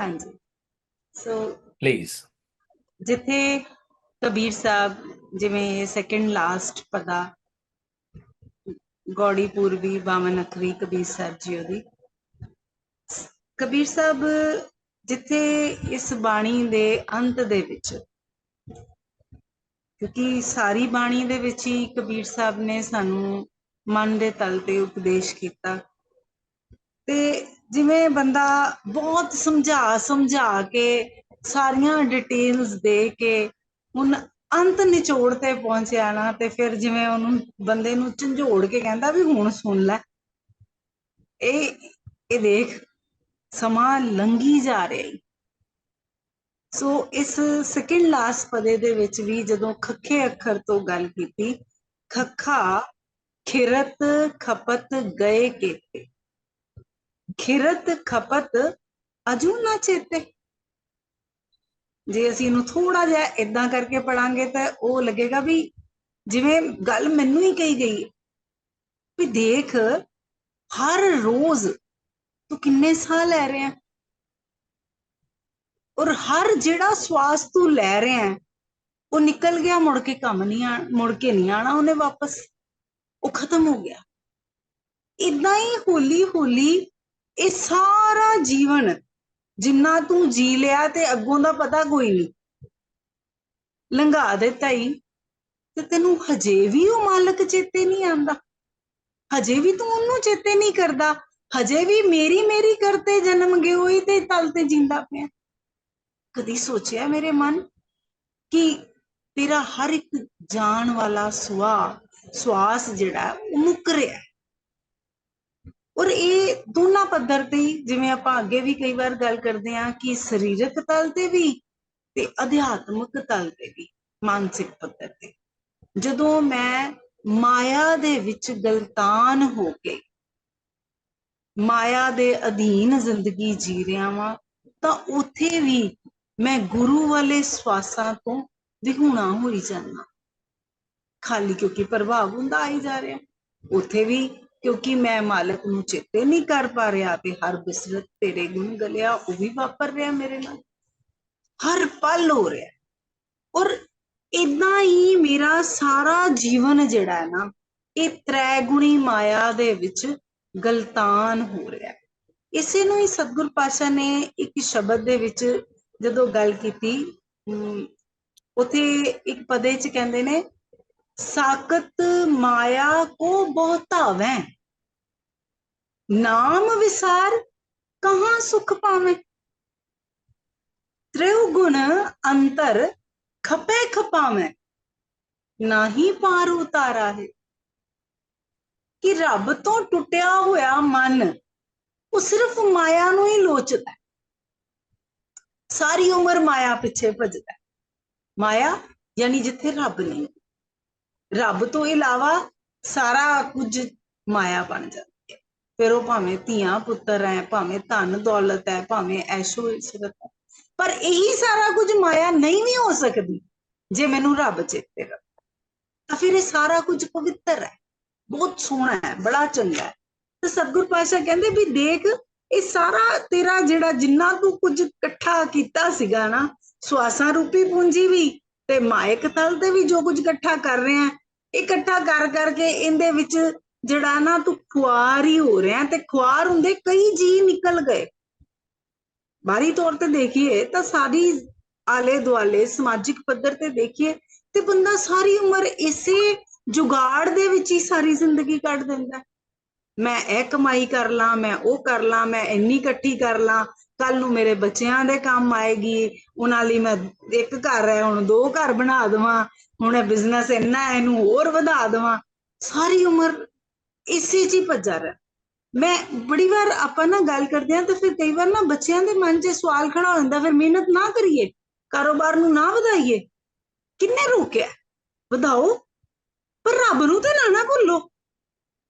ਹਾਂਜੀ। So please ਜਿੱਥੇ ਕਬੀਰ ਸਾਹਿਬ ਜਿਵੇਂ ਸੈਕੰਡ ਲਾਸਟ ਪਦਾ ਗੌੜੀ ਪੂਰਬੀ ਬਾਵਨ ਅਖਰੀ ਕਬੀਰ ਸਾਹਿਬ ਜੀ ਉਹਦੀ। ਕਬੀਰ ਸਾਹਿਬ ਜਿੱਥੇ ਇਸ ਬਾਣੀ ਦੇ ਅੰਤ ਦੇ ਵਿੱਚ ਕਿਉਂਕਿ ਸਾਰੀ ਬਾਣੀ ਦੇ ਵਿੱਚ ਹੀ ਕਬੀਰ ਸਾਹਿਬ ਨੇ ਸਾਨੂੰ ਮਨ ਦੇ ਤਲ ਤੇ ਉਪਦੇਸ਼ ਕੀਤਾ। ਤੇ ਜਿਵੇਂ ਬੰਦਾ ਬਹੁਤ ਸਮਝਾ ਸਮਝਾ ਕੇ ਸਾਰੀਆਂ ਡਿਟੇਲਸ ਦੇ ਕੇ ਹੁਣ ਅੰਤ ਨਿਚੋੜ ਤੇ ਪਹੁੰਚਿਆ ਨਾ, ਤੇ ਫਿਰ ਜਿਵੇਂ ਉਹਨੂੰ ਬੰਦੇ ਨੂੰ ਝੰਜੋੜ ਕੇ ਕਹਿੰਦਾ ਵੀ ਹੁਣ ਸੁਣ ਲੈ। ਇਹ ਇਹ ਦੇਖ, ਸਮਾਂ ਲੰਘੀ ਜਾ ਰਿਹਾ ਈ। ਸੋ ਇਸ ਸੈਕਿੰਡ ਲਾਸਟ ਪਦੇ ਦੇ ਵਿੱਚ ਵੀ ਜਦੋਂ ਖੱਖੇ ਅੱਖਰ ਤੋਂ ਗੱਲ ਕੀਤੀ, ਖੱਖਾ ਖਿਰਤ ਖਪਤ ਗਏ ਕੇਤੇ। ਖਿਰਤ ਖਪਤ ਅਜੂ ਨਾ ਚੇਤੇ। ਜੇ ਅਸੀਂ ਇਹਨੂੰ ਥੋੜਾ ਜਿਹਾ ਇਦਾਂ ਕਰਕੇ ਪੜਾਂਗੇ ਤਾਂ ਉਹ ਲੱਗੇਗਾ ਵੀ ਜਿਵੇਂ ਗੱਲ ਮੈਨੂੰ ਹੀ ਕਹੀ ਗਈ, ਵੀ ਦੇਖ, ਹਰ ਰੋਜ਼ ਤੂੰ ਕਿੰਨੇ ਸਾਹ ਲੈ ਰਿਹਾ ਔਰ ਹਰ ਜਿਹੜਾ ਸਵਾਸ ਤੂੰ ਲੈ ਰਿਹਾ ਉਹ ਨਿਕਲ ਗਿਆ, ਮੁੜ ਕੇ ਕੰਮ ਨਹੀਂ ਆ, ਮੁੜ ਕੇ ਨਹੀਂ ਆਣਾ ਉਹਨੇ ਵਾਪਸ। ਉਹ ਖਤਮ ਹੋ ਗਿਆ। ਇਦਾਂ ਹੀ ਹੌਲੀ ਹੌਲੀ ਇਹ ਸਾਰਾ ਜੀਵਨ ਜਿੰਨਾ ਤੂੰ ਜੀ ਲਿਆ ਤੇ ਅੱਗੋਂ ਦਾ ਪਤਾ ਕੋਈ ਨਹੀਂ। ਲੰਘਾ ਦਿੱਤਾ ਹੀ ਤੇ ਤੈਨੂੰ ਹਜੇ ਵੀ ਉਹ ਮਾਲਕ ਚੇਤੇ ਨਹੀਂ ਆਂਦਾ ਹਜੇ ਵੀ ਤੂੰ ਉਹਨੂੰ ਚੇਤੇ ਨਹੀਂ ਕਰਦਾ। ਹਜੇ ਵੀ ਮੇਰੀ ਮੇਰੀ ਕਰਤੇ ਜਨਮ ਗਏ ਹੋਈ ਤੇ ਤਲ ਤੇ ਜਿੰਦਾ ਪਿਆ। ਕਦੀ ਸੋਚਿਆ ਮੇਰੇ ਮਨ ਕਿ ਤੇਰਾ ਹਰ ਇੱਕ ਜਾਣ ਵਾਲਾ ਸੁਆ ਸਵਾਸ ਜਿਹੜਾ ਉਹ ਮੁੱਕ ਰਿਹਾ ਹੈ। ਔਰ ਇਹ ਦੋਨਾਂ ਪੱਧਰ ਤੇ ਜਿਵੇਂ ਆਪਾਂ ਅੱਗੇ ਵੀ ਕਈ ਵਾਰ ਗੱਲ ਕਰਦੇ ਹਾਂ ਕਿ ਸਰੀਰਕ ਤਲ ਤੇ ਵੀ ਤੇ ਅਧਿਆਤਮਕ ਤਲ ਤੇ ਵੀ, ਮਾਨਸਿਕ ਪੱਧਰ ਤੇ। ਜਦੋਂ ਮੈਂ ਮਾਇਆ ਦੇ ਵਿੱਚ ਗਲਤਾਨ ਹੋ ਕੇ ਮਾਇਆ ਦੇ ਅਧੀਨ ਜ਼ਿੰਦਗੀ ਜੀ ਰਿਹਾ ਵਾਂ, ਤਾਂ ਉੱਥੇ ਵੀ ਮੈਂ ਗੁਰੂ ਵਾਲੇ ਸਵਾਸਾਂ ਤੋਂ ਵਿਹੂਣਾ ਹੋਈ ਜਾਂਦਾ। ਖਾਲੀ ਕਿਉਂਕਿ ਪ੍ਰਭਾਵ ਹੁੰਦਾ ਆਈ ਜਾ ਰਿਹਾ। ਉੱਥੇ ਵੀ ਕਿਉਂਕਿ ਮੈਂ ਮਾਲਕ ਨੂੰ ਚੇਤੇ ਨਹੀਂ ਕਰ ਪਾ ਰਿਹਾ ਤੇ ਹਰ ਬਿਸਰਤ ਤੇਰੇ ਗੁਣ ਗਲਿਆ, ਉਹ ਵੀ ਵਾਪਰ ਰਿਹਾ ਮੇਰੇ ਨਾਲ। ਹਰ ਪਲ ਹੋ ਰਿਹਾ ਔਰ ਇਦਾਂ ਹੀ ਮੇਰਾ ਸਾਰਾ ਜੀਵਨ ਜਿਹੜਾ ਹੈ ਨਾ, ਇਹ ਤ੍ਰੈਗੁਣੀ ਮਾਇਆ ਦੇ ਵਿੱਚ ਗਲਤਾਨ ਹੋ ਰਿਹਾ ਇਸੇ ਨੂੰ ਹੀ ਸਤਗੁਰ ਪਾਸ਼ਾ ਨੇ ਇੱਕ ਸ਼ਬਦ ਦੇ ਵਿੱਚ ਜਦੋਂ ਗੱਲ ਕੀਤੀ ਉਥੇ ਇੱਕ ਪਦੇ ਚ ਕਹਿੰਦੇ ਨੇ ਸਾਕਤ ਮਾਇਆ ਕੋ ਬਹੁਤਾਵੈ ਨਾਮ ਵਿਸਾਰ ਕਹਾਂ ਸੁਖ ਪਾਵੇਂ? ਤ੍ਰਿਉ ਗੁਣ ਅੰਤਰ ਖਪੇ ਖਪਾਵੇਂ। ਨਾਹੀ ਪਾਰ ਉਤਾਰਾ ਹੈ। ਕਿ ਰੱਬ ਤੋਂ ਟੁੱਟਿਆ ਹੋਇਆ ਮਨ, ਉਹ ਸਿਰਫ ਮਾਇਆ ਨੂੰ ਹੀ ਲੋਚਦਾ ਸਾਰੀ ਉਮਰ ਮਾਇਆ ਪਿੱਛੇ ਭਜਦਾ ਮਾਇਆ ਯਾਨੀ ਜਿੱਥੇ ਰੱਬ ਨਹੀਂ। ਰੱਬ ਤੋਂ ਇਲਾਵਾ ਸਾਰਾ ਕੁਝ ਮਾਇਆ ਬਣ ਜਾਂਦੀ ਹੈ। ਫਿਰ ਉਹ ਭਾਵੇਂ ਧੀਆਂ, ਪੁੱਤਰ ਹੈ, ਭਾਵੇਂ ਧਨ, ਦੌਲਤ ਹੈ, ਭਾਵੇਂ ਐਸ਼ੋ, ਇਸ਼ਰਤ ਹੈ। ਪਰ ਇਹੀ ਸਾਰਾ ਕੁਝ ਮਾਇਆ ਨਹੀਂ ਵੀ ਹੋ ਸਕਦੀ ਜੇ ਮੈਨੂੰ ਰੱਬ ਚੇਤੇ ਰੱਖੇ। ਤਾਂ ਫਿਰ ਇਹ ਸਾਰਾ ਕੁਝ ਪਵਿੱਤਰ ਹੈ। ਬਹੁਤ ਸੋਹਣਾ ਹੈ, ਬੜਾ ਚੰਗਾ ਹੈ। ਤੇ ਸਤਗੁਰ ਪਾਤਸ਼ਾਹ ਕਹਿੰਦੇ ਵੀ ਦੇਖ, ਇਹ ਸਾਰਾ ਤੇਰਾ ਜਿਹੜਾ ਜਿੰਨਾ ਤੂੰ ਕੁਝ ਇਕੱਠਾ ਕੀਤਾ ਸੀਗਾ ਨਾ ਸਵਾਸਾਂ ਰੂਪੀ ਪੂੰਜੀ ਵੀ ਤੇ ਮਾਇਕ ਤਲ ਤੇ ਵੀ ਜੋ ਕੁਝ ਇਕੱਠਾ ਕਰ ਰਿਹਾ ਇਕੱਠਾ ਕਰ ਕਰਕੇ ਇਹਦੇ ਵਿੱਚ ਜਿਹੜਾ ਨਾ ਤੂੰ ਖੁਆਰ ਹੀ ਹੋ ਰਿਹਾ ਤੇ ਖੁਆਰ ਹੁੰਦੇ ਕਈ ਜੀ ਨਿਕਲ ਗਏ। ਬਾਰੀ ਤੌਰ ਤੇ ਦੇਖੀਏ ਤਾਂ ਸਾਰੀ ਆਲੇ ਦੁਆਲੇ ਸਮਾਜਿਕ ਪੱਧਰ ਤੇ ਦੇਖੀਏ ਤੇ ਬੰਦਾ ਸਾਰੀ ਉਮਰ ਇਸੇ ਜੁਗਾੜ ਦੇ ਵਿੱਚ ਹੀ ਸਾਰੀ ਜ਼ਿੰਦਗੀ ਕੱਢ ਦਿੰਦਾ ਮੈਂ ਇਹ ਕਮਾਈ ਕਰ ਲਾਂ, ਮੈਂ ਉਹ ਕਰ ਲਾਂ, ਮੈਂ ਇੰਨੀ ਇਕੱਠੀ ਕਰ ਲਾਂ ਕੱਲ ਨੂੰ ਮੇਰੇ ਬੱਚਿਆਂ ਦੇ ਕੰਮ ਆਏਗੀ, ਉਹਨਾਂ ਲਈ ਮੈਂ ਇੱਕ ਘਰ ਹੈ, ਹੁਣ ਦੋ ਘਰ ਬਣਾ ਦਵਾਂ ਹੁਣ ਇਹ ਬਿਜ਼ਨਸ ਇੰਨਾ ਹੈ, ਇਹਨੂੰ ਹੋਰ ਵਧਾ ਦਵਾਂ। ਸਾਰੀ ਉਮਰ ਇਸੇ 'ਚ ਹੀ ਭੱਜਾ ਰਿਹਾ। ਮੈਂ ਬੜੀ ਵਾਰ ਆਪਾਂ ਨਾ ਗੱਲ ਕਰਦੇ ਆ ਤਾਂ ਫਿਰ ਕਈ ਵਾਰ ਨਾ ਬੱਚਿਆਂ ਦੇ ਮਨ 'ਚ ਸਵਾਲ ਖੜਾ ਹੋ ਜਾਂਦਾ, ਫਿਰ ਮਿਹਨਤ ਨਾ ਕਰੀਏ, ਕਾਰੋਬਾਰ ਨੂੰ ਨਾ ਵਧਾਈਏ। ਕਿੰਨੇ ਰੋਕਿਆ? ਵਧਾਓ। ਪਰ ਰੱਬ ਨੂੰ ਤੇ ਨਾ ਨਾ ਭੁੱਲੋ।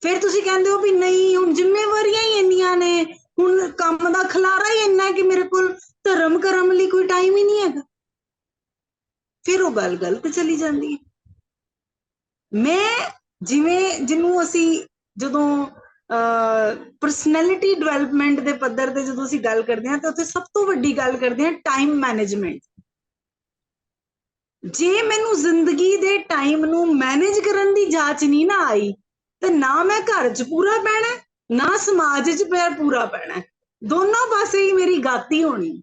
ਫਿਰ ਤੁਸੀਂ ਕਹਿੰਦੇ ਹੋ ਵੀ ਨਹੀਂ, ਹੁਣ ਜ਼ਿੰਮੇਵਾਰੀਆਂ ਹੀ ਇੰਨੀਆਂ ਨੇ। ਹੁਣ ਕੰਮ ਦਾ ਖਲਾਰਾ ਹੀ ਇੰਨਾ ਕਿ ਮੇਰੇ ਕੋਲ ਧਰਮ ਕਰਮ ਲਈ ਕੋਈ ਟਾਈਮ ਹੀ ਨਹੀਂ ਹੈਗਾ। ਫਿਰ ਉਹ ਗੱਲ ਗਲਤ ਚਲੀ ਜਾਂਦੀ ਹੈ। ਮੈਂ ਜਿਵੇਂ ਜਿਹਨੂੰ ਅਸੀਂ ਜਦੋਂ ਪਰਸਨੈਲਿਟੀ ਡਿਵੈਲਪਮੈਂਟ ਦੇ ਪੱਧਰ ਤੇ ਜਦੋਂ ਅਸੀਂ ਗੱਲ ਕਰਦੇ ਹਾਂ, ਤਾਂ ਉੱਥੇ ਸਭ ਤੋਂ ਵੱਡੀ ਗੱਲ ਕਰਦੇ ਹਾਂ ਟਾਈਮ ਮੈਨੇਜਮੈਂਟ ਜੇ ਮੈਨੂੰ ਜ਼ਿੰਦਗੀ ਦੇ ਟਾਈਮ ਨੂੰ ਮੈਨੇਜ ਕਰਨ ਦੀ ਜਾਚ ਨਹੀਂ ਨਾ ਆਈ, ਤੇ ਨਾ ਮੈਂ ਘਰ 'ਚ ਪੂਰਾ ਪੈਣਾ, ਨਾ ਸਮਾਜ 'ਚ ਪੈਰ ਪੂਰਾ ਪੈਣਾ। ਹੈ। ਦੋਨੋਂ ਪਾਸੇ ਹੀ ਮੇਰੀ ਗਾਤੀ ਹੋਣੀ।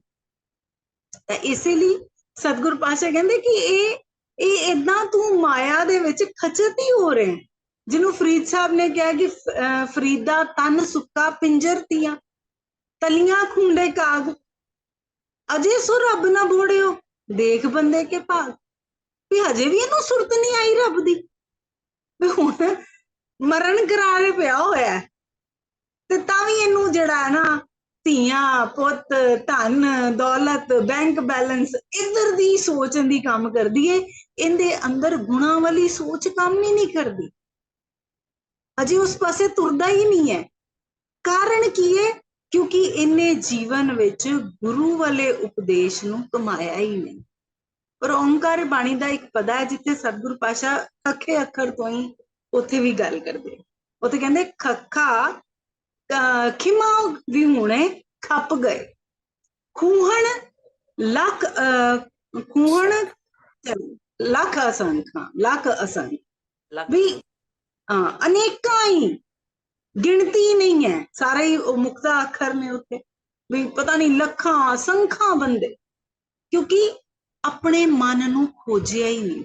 ਤਾਂ ਇਸੇ ਲਈ ਸਤਿਗੁਰ ਪਾਸ਼ਾ ਕਹਿੰਦੇ ਕਿ ਇਹ ਇਹ ਇਦਾਂ ਤੂੰ ਮਾਇਆ ਦੇ ਵਿੱਚ ਖਚਤ ਹੀ ਹੋ ਰਹੇ ਜਿਹਨੂੰ ਫਰੀਦ ਸਾਹਿਬ ਨੇ ਕਿਹਾ ਕਿ ਫ- ਅਹ, ਫਰੀਦਾ ਤਨ ਸੁੱਕਾ ਪਿੰਜਰ ਤੀਆਂ, ਤਲੀਆਂ ਖੁੰਡੇ ਕਾਗ। ਅਜੇ ਸੋ ਰੱਬ ਨਾ ਬੋੜਿਓ, ਦੇਖ ਬੰਦੇ ਕੇ ਭਾਗ। ਵੀ ਹਜੇ ਵੀ ਇਹਨੂੰ ਸੁਰਤ ਨਹੀਂ ਆਈ ਰੱਬ ਦੀ। ਵੀ ਹੁਣ ਮਰਨ ਕਰਾਰੇ ਪਿਆ ਹੋਇਆ ਤੇ ਤਾਂ ਵੀ ਇਹਨੂੰ ਜਿਹੜਾ ਹੈ ਨਾ ਧੀਆਂ, ਪੁੱਤ, ਧਨ, ਦੌਲਤ ਬੈਂਕ ਬੈਲੈਂਸ ਇਧਰ ਦੀ ਸੋਚ ਦੀ ਕੰਮ ਕਰਦੀ ਏ, ਇਹਦੇ ਅੰਦਰ ਗੁਣਾ ਵਾਲੀ ਸੋਚ ਕੰਮ ਹੀ ਨਹੀਂ ਕਰਦੀ। ਅਜੇ ਉਸ ਪਾਸੇ ਤੁਰਦਾ ਹੀ ਨਹੀਂ ਹੈ। ਕਾਰਨ ਕੀ ਹੈ ਕਿਉਂਕਿ ਇਹਨੇ ਜੀਵਨ ਵਿੱਚ ਗੁਰੂ ਵਾਲੇ ਉਪਦੇਸ਼ ਨੂੰ ਕਮਾਇਆ ਹੀ ਨਹੀਂ। ਪਰ ਓਮਕਾਰ ਬਾਣੀ ਦਾ ਇੱਕ ਪਦਾ ਹੈ, ਜਿੱਥੇ ਸਤਿਗੁਰ ਪਾਸ਼ਾ ਅੱਖੇ ਅੱਖਰ ਤੋਂ ਹੀ ਉੱਥੇ ਵੀ ਗੱਲ ਕਰਦੇ ਉੱਥੇ ਕਹਿੰਦੇ, ਖੱਖਾ ਖਿਮਾ ਵੀ ਹੁਣੇ ਖੱਪ ਗਏ। ਖੂਹਣ ਲੱਖ ਖੂਹਣ ਲੱਖ ਅਸੰਖਾਂ ਲੱਖ ਅਸੰਖ। ਵੀ ਅਨੇਕਾਂ ਹੀ ਗਿਣਤੀ ਨਹੀਂ ਹੈ। ਸਾਰੇ ਹੀ ਮੁਕਤਾ ਅੱਖਰ ਨੇ ਉੱਤੇ ਵੀ ਪਤਾ ਨਹੀਂ ਲੱਖਾਂ ਸੰਖਾਂ ਬੰਦੇ। ਕਿਉਂਕਿ ਆਪਣੇ ਮਨ ਨੂੰ ਖੋਜਿਆ ਹੀ ਨਹੀਂ।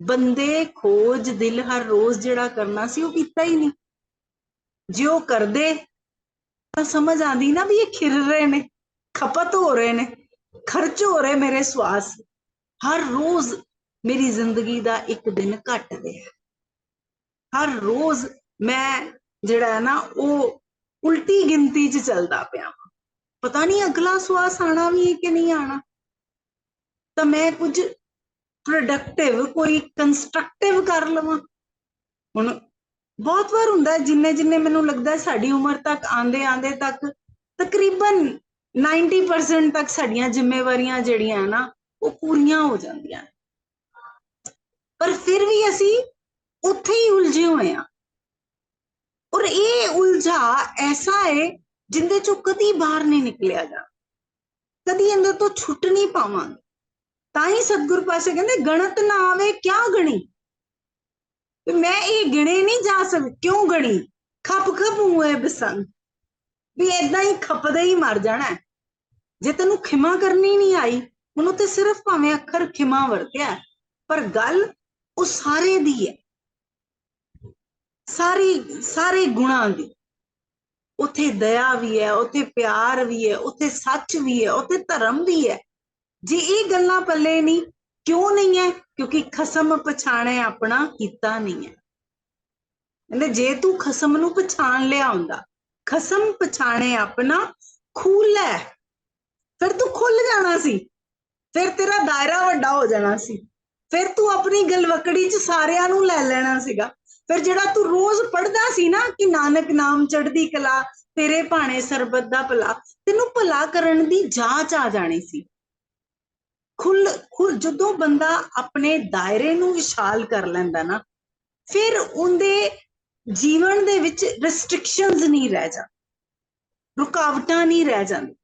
ਬੰਦੇ ਖੋਜ ਦਿਲ ਹਰ ਰੋਜ਼ ਜਿਹੜਾ ਕਰਨਾ ਸੀ ਉਹ ਕੀਤਾ ਹੀ ਨਹੀਂ। ਜੇ ਉਹ ਕਰਦੇ, ਤਾਂ ਸਮਝ ਆਂਦੀ ਨਾ ਵੀ ਇਹ ਖਿਰ ਰਹੇ ਨੇ, ਖਪਤ ਹੋ ਰਹੇ ਨੇ, ਖਰਚ ਹੋ ਰਹੇ ਮੇਰੇ ਸਵਾਸ। ਹਰ ਰੋਜ਼ ਮੇਰੀ ਜ਼ਿੰਦਗੀ ਦਾ ਇੱਕ ਦਿਨ ਘਟ ਰਿਹਾ। ਹਰ ਰੋਜ਼ ਮੈਂ ਜਿਹੜਾ ਹੈ ਨਾ, ਉਹ ਉਲਟੀ ਗਿਣਤੀ 'ਚ ਚੱਲਦਾ ਪਿਆ ਵਾਂ। ਪਤਾ ਨਹੀਂ ਅਗਲਾ ਸਵਾਸ ਆਣਾ ਵੀ ਹੈ ਕਿ ਨਹੀਂ ਆਣਾ ਤਾਂ ਮੈਂ ਕੁਝ ਪ੍ਰੋਡਕਟਿਵ ਕੋਈ ਕੰਸਟਰਕਟਿਵ ਕਰ ਲਵਾਂ। ਹੁਣ ਬਹੁਤ ਵਾਰ ਹੁੰਦਾ ਜਿੰਨੇ ਜਿੰਨੇ ਮੈਨੂੰ ਲੱਗਦਾ ਸਾਡੀ ਉਮਰ ਤੱਕ ਆਂਦੇ ਆਂਦੇ ਤੱਕ, ਤਕਰੀਬਨ 90% ਤੱਕ ਸਾਡੀਆਂ ਜ਼ਿੰਮੇਵਾਰੀਆਂ ਜਿਹੜੀਆਂ ਨਾ, ਉਹ ਪੂਰੀਆਂ ਹੋ ਜਾਂਦੀਆਂ ਪਰ ਫਿਰ ਵੀ ਅਸੀਂ ਉੱਥੇ ਹੀ ਉਲਝੇ ਹੋਏ ਆ ਔਰ ਇਹ ਉਲਝਾ ਐਸਾ ਹੈ, ਜਿੰਦੇ ਚੋਂ ਕਦੀ ਬਾਹਰ ਨਹੀਂ ਨਿਕਲਿਆ ਜਾ। ਕਦੀ ਇਹਦੇ ਤੋਂ ਛੁੱਟ ਨਹੀਂ ਪਾਵਾਂਗੇ। ਤਾਂ ਹੀ ਸਤਿਗੁਰ ਪਾਸੇ ਕਹਿੰਦੇ, ਗਣਤ ਨਾ ਆਵੇ, ਕਿਆ ਗਣੀ? ਵੀ ਮੈਂ ਇਹ ਗਿਣੇ ਨਹੀਂ ਜਾ ਸਕ, ਕਿਉਂ ਗਣੀ? ਖਪ ਖਪ ਹੋਏ ਬਸੰਤ ਵੀ ਏਦਾਂ ਹੀ ਖੱਪਦਾ ਹੀ ਮਰ ਜਾਣਾ। ਜੇ ਤੈਨੂੰ ਖਿਮਾ ਕਰਨੀ ਨਹੀਂ ਆਈ ਉਹਨੂੰ ਤੇ ਸਿਰਫ ਭਾਵੇਂ ਅੱਖਰ ਖਿਮਾ ਵਰਤਿਆ ਪਰ ਗੱਲ ਉਹ ਸਾਰੇ ਦੀ ਹੈ ਸਾਰੀ, ਸਾਰੇ ਗੁਣਾਂ ਦੀ। ਉੱਥੇ ਦਇਆ ਵੀ ਹੈ ਉੱਥੇ ਪਿਆਰ ਵੀ ਹੈ ਉੱਥੇ ਸੱਚ ਵੀ ਹੈ ਉੱਥੇ ਧਰਮ ਵੀ ਹੈ ਜੇ ਇਹ ਗੱਲਾਂ ਪੱਲੇ ਨਹੀਂ ਕਿਉਂ ਨਹੀਂ ਹੈ? ਕਿਉਂਕਿ ਖਸਮ ਪਛਾਣੇ ਆਪਣਾ, ਕੀਤਾ ਨਹੀਂ ਹੈ। ਕਹਿੰਦੇ ਜੇ ਤੂੰ ਖਸਮ ਨੂੰ ਪਛਾਣ ਲਿਆ ਹੁੰਦਾ, ਖਸਮ ਪਛਾਣੇ ਆਪਣਾ, ਖੂਲ ਹੈ ਫਿਰ ਤੂੰ ਖੁੱਲ ਜਾਣਾ ਸੀ। ਫਿਰ ਤੇਰਾ ਦਾਇਰਾ ਵੱਡਾ ਹੋ ਜਾਣਾ ਸੀ। ਫਿਰ ਤੂੰ ਆਪਣੀ ਗਲਵਕੜੀ 'ਚ ਸਾਰਿਆਂ ਨੂੰ ਲੈ ਲੈਣਾ ਸੀਗਾ। ਫਿਰ ਜਿਹੜਾ ਤੂੰ ਰੋਜ਼ ਪੜਦਾ ਸੀ ਨਾ ਕਿ ਨਾਨਕ ਨਾਮ ਚੜ੍ਹਦੀ ਕਲਾ, ਤੇਰੇ ਭਾਣੇ ਸਰਬਤ ਦਾ ਭਲਾ, ਤੈਨੂੰ ਭਲਾ ਕਰਨ ਦੀ ਜਾਂਚ ਆ ਜਾਣੀ ਸੀ। ਖੁੱਲ ਖੁੱਲ, ਜਦੋਂ ਬੰਦਾ ਆਪਣੇ ਦਾਇਰੇ ਨੂੰ ਵਿਸ਼ਾਲ ਕਰ ਲੈਂਦਾ ਨਾ, ਫਿਰ ਉਹਦੇ ਜੀਵਨ ਦੇ ਵਿੱਚ ਰੈਸਟ੍ਰਿਕਸ਼ਨਸ ਨਹੀਂ ਰਹਿ ਜਾ ਰੁਕਾਵਟਾਂ ਨਹੀਂ ਰਹਿ ਜਾਂਦੀ।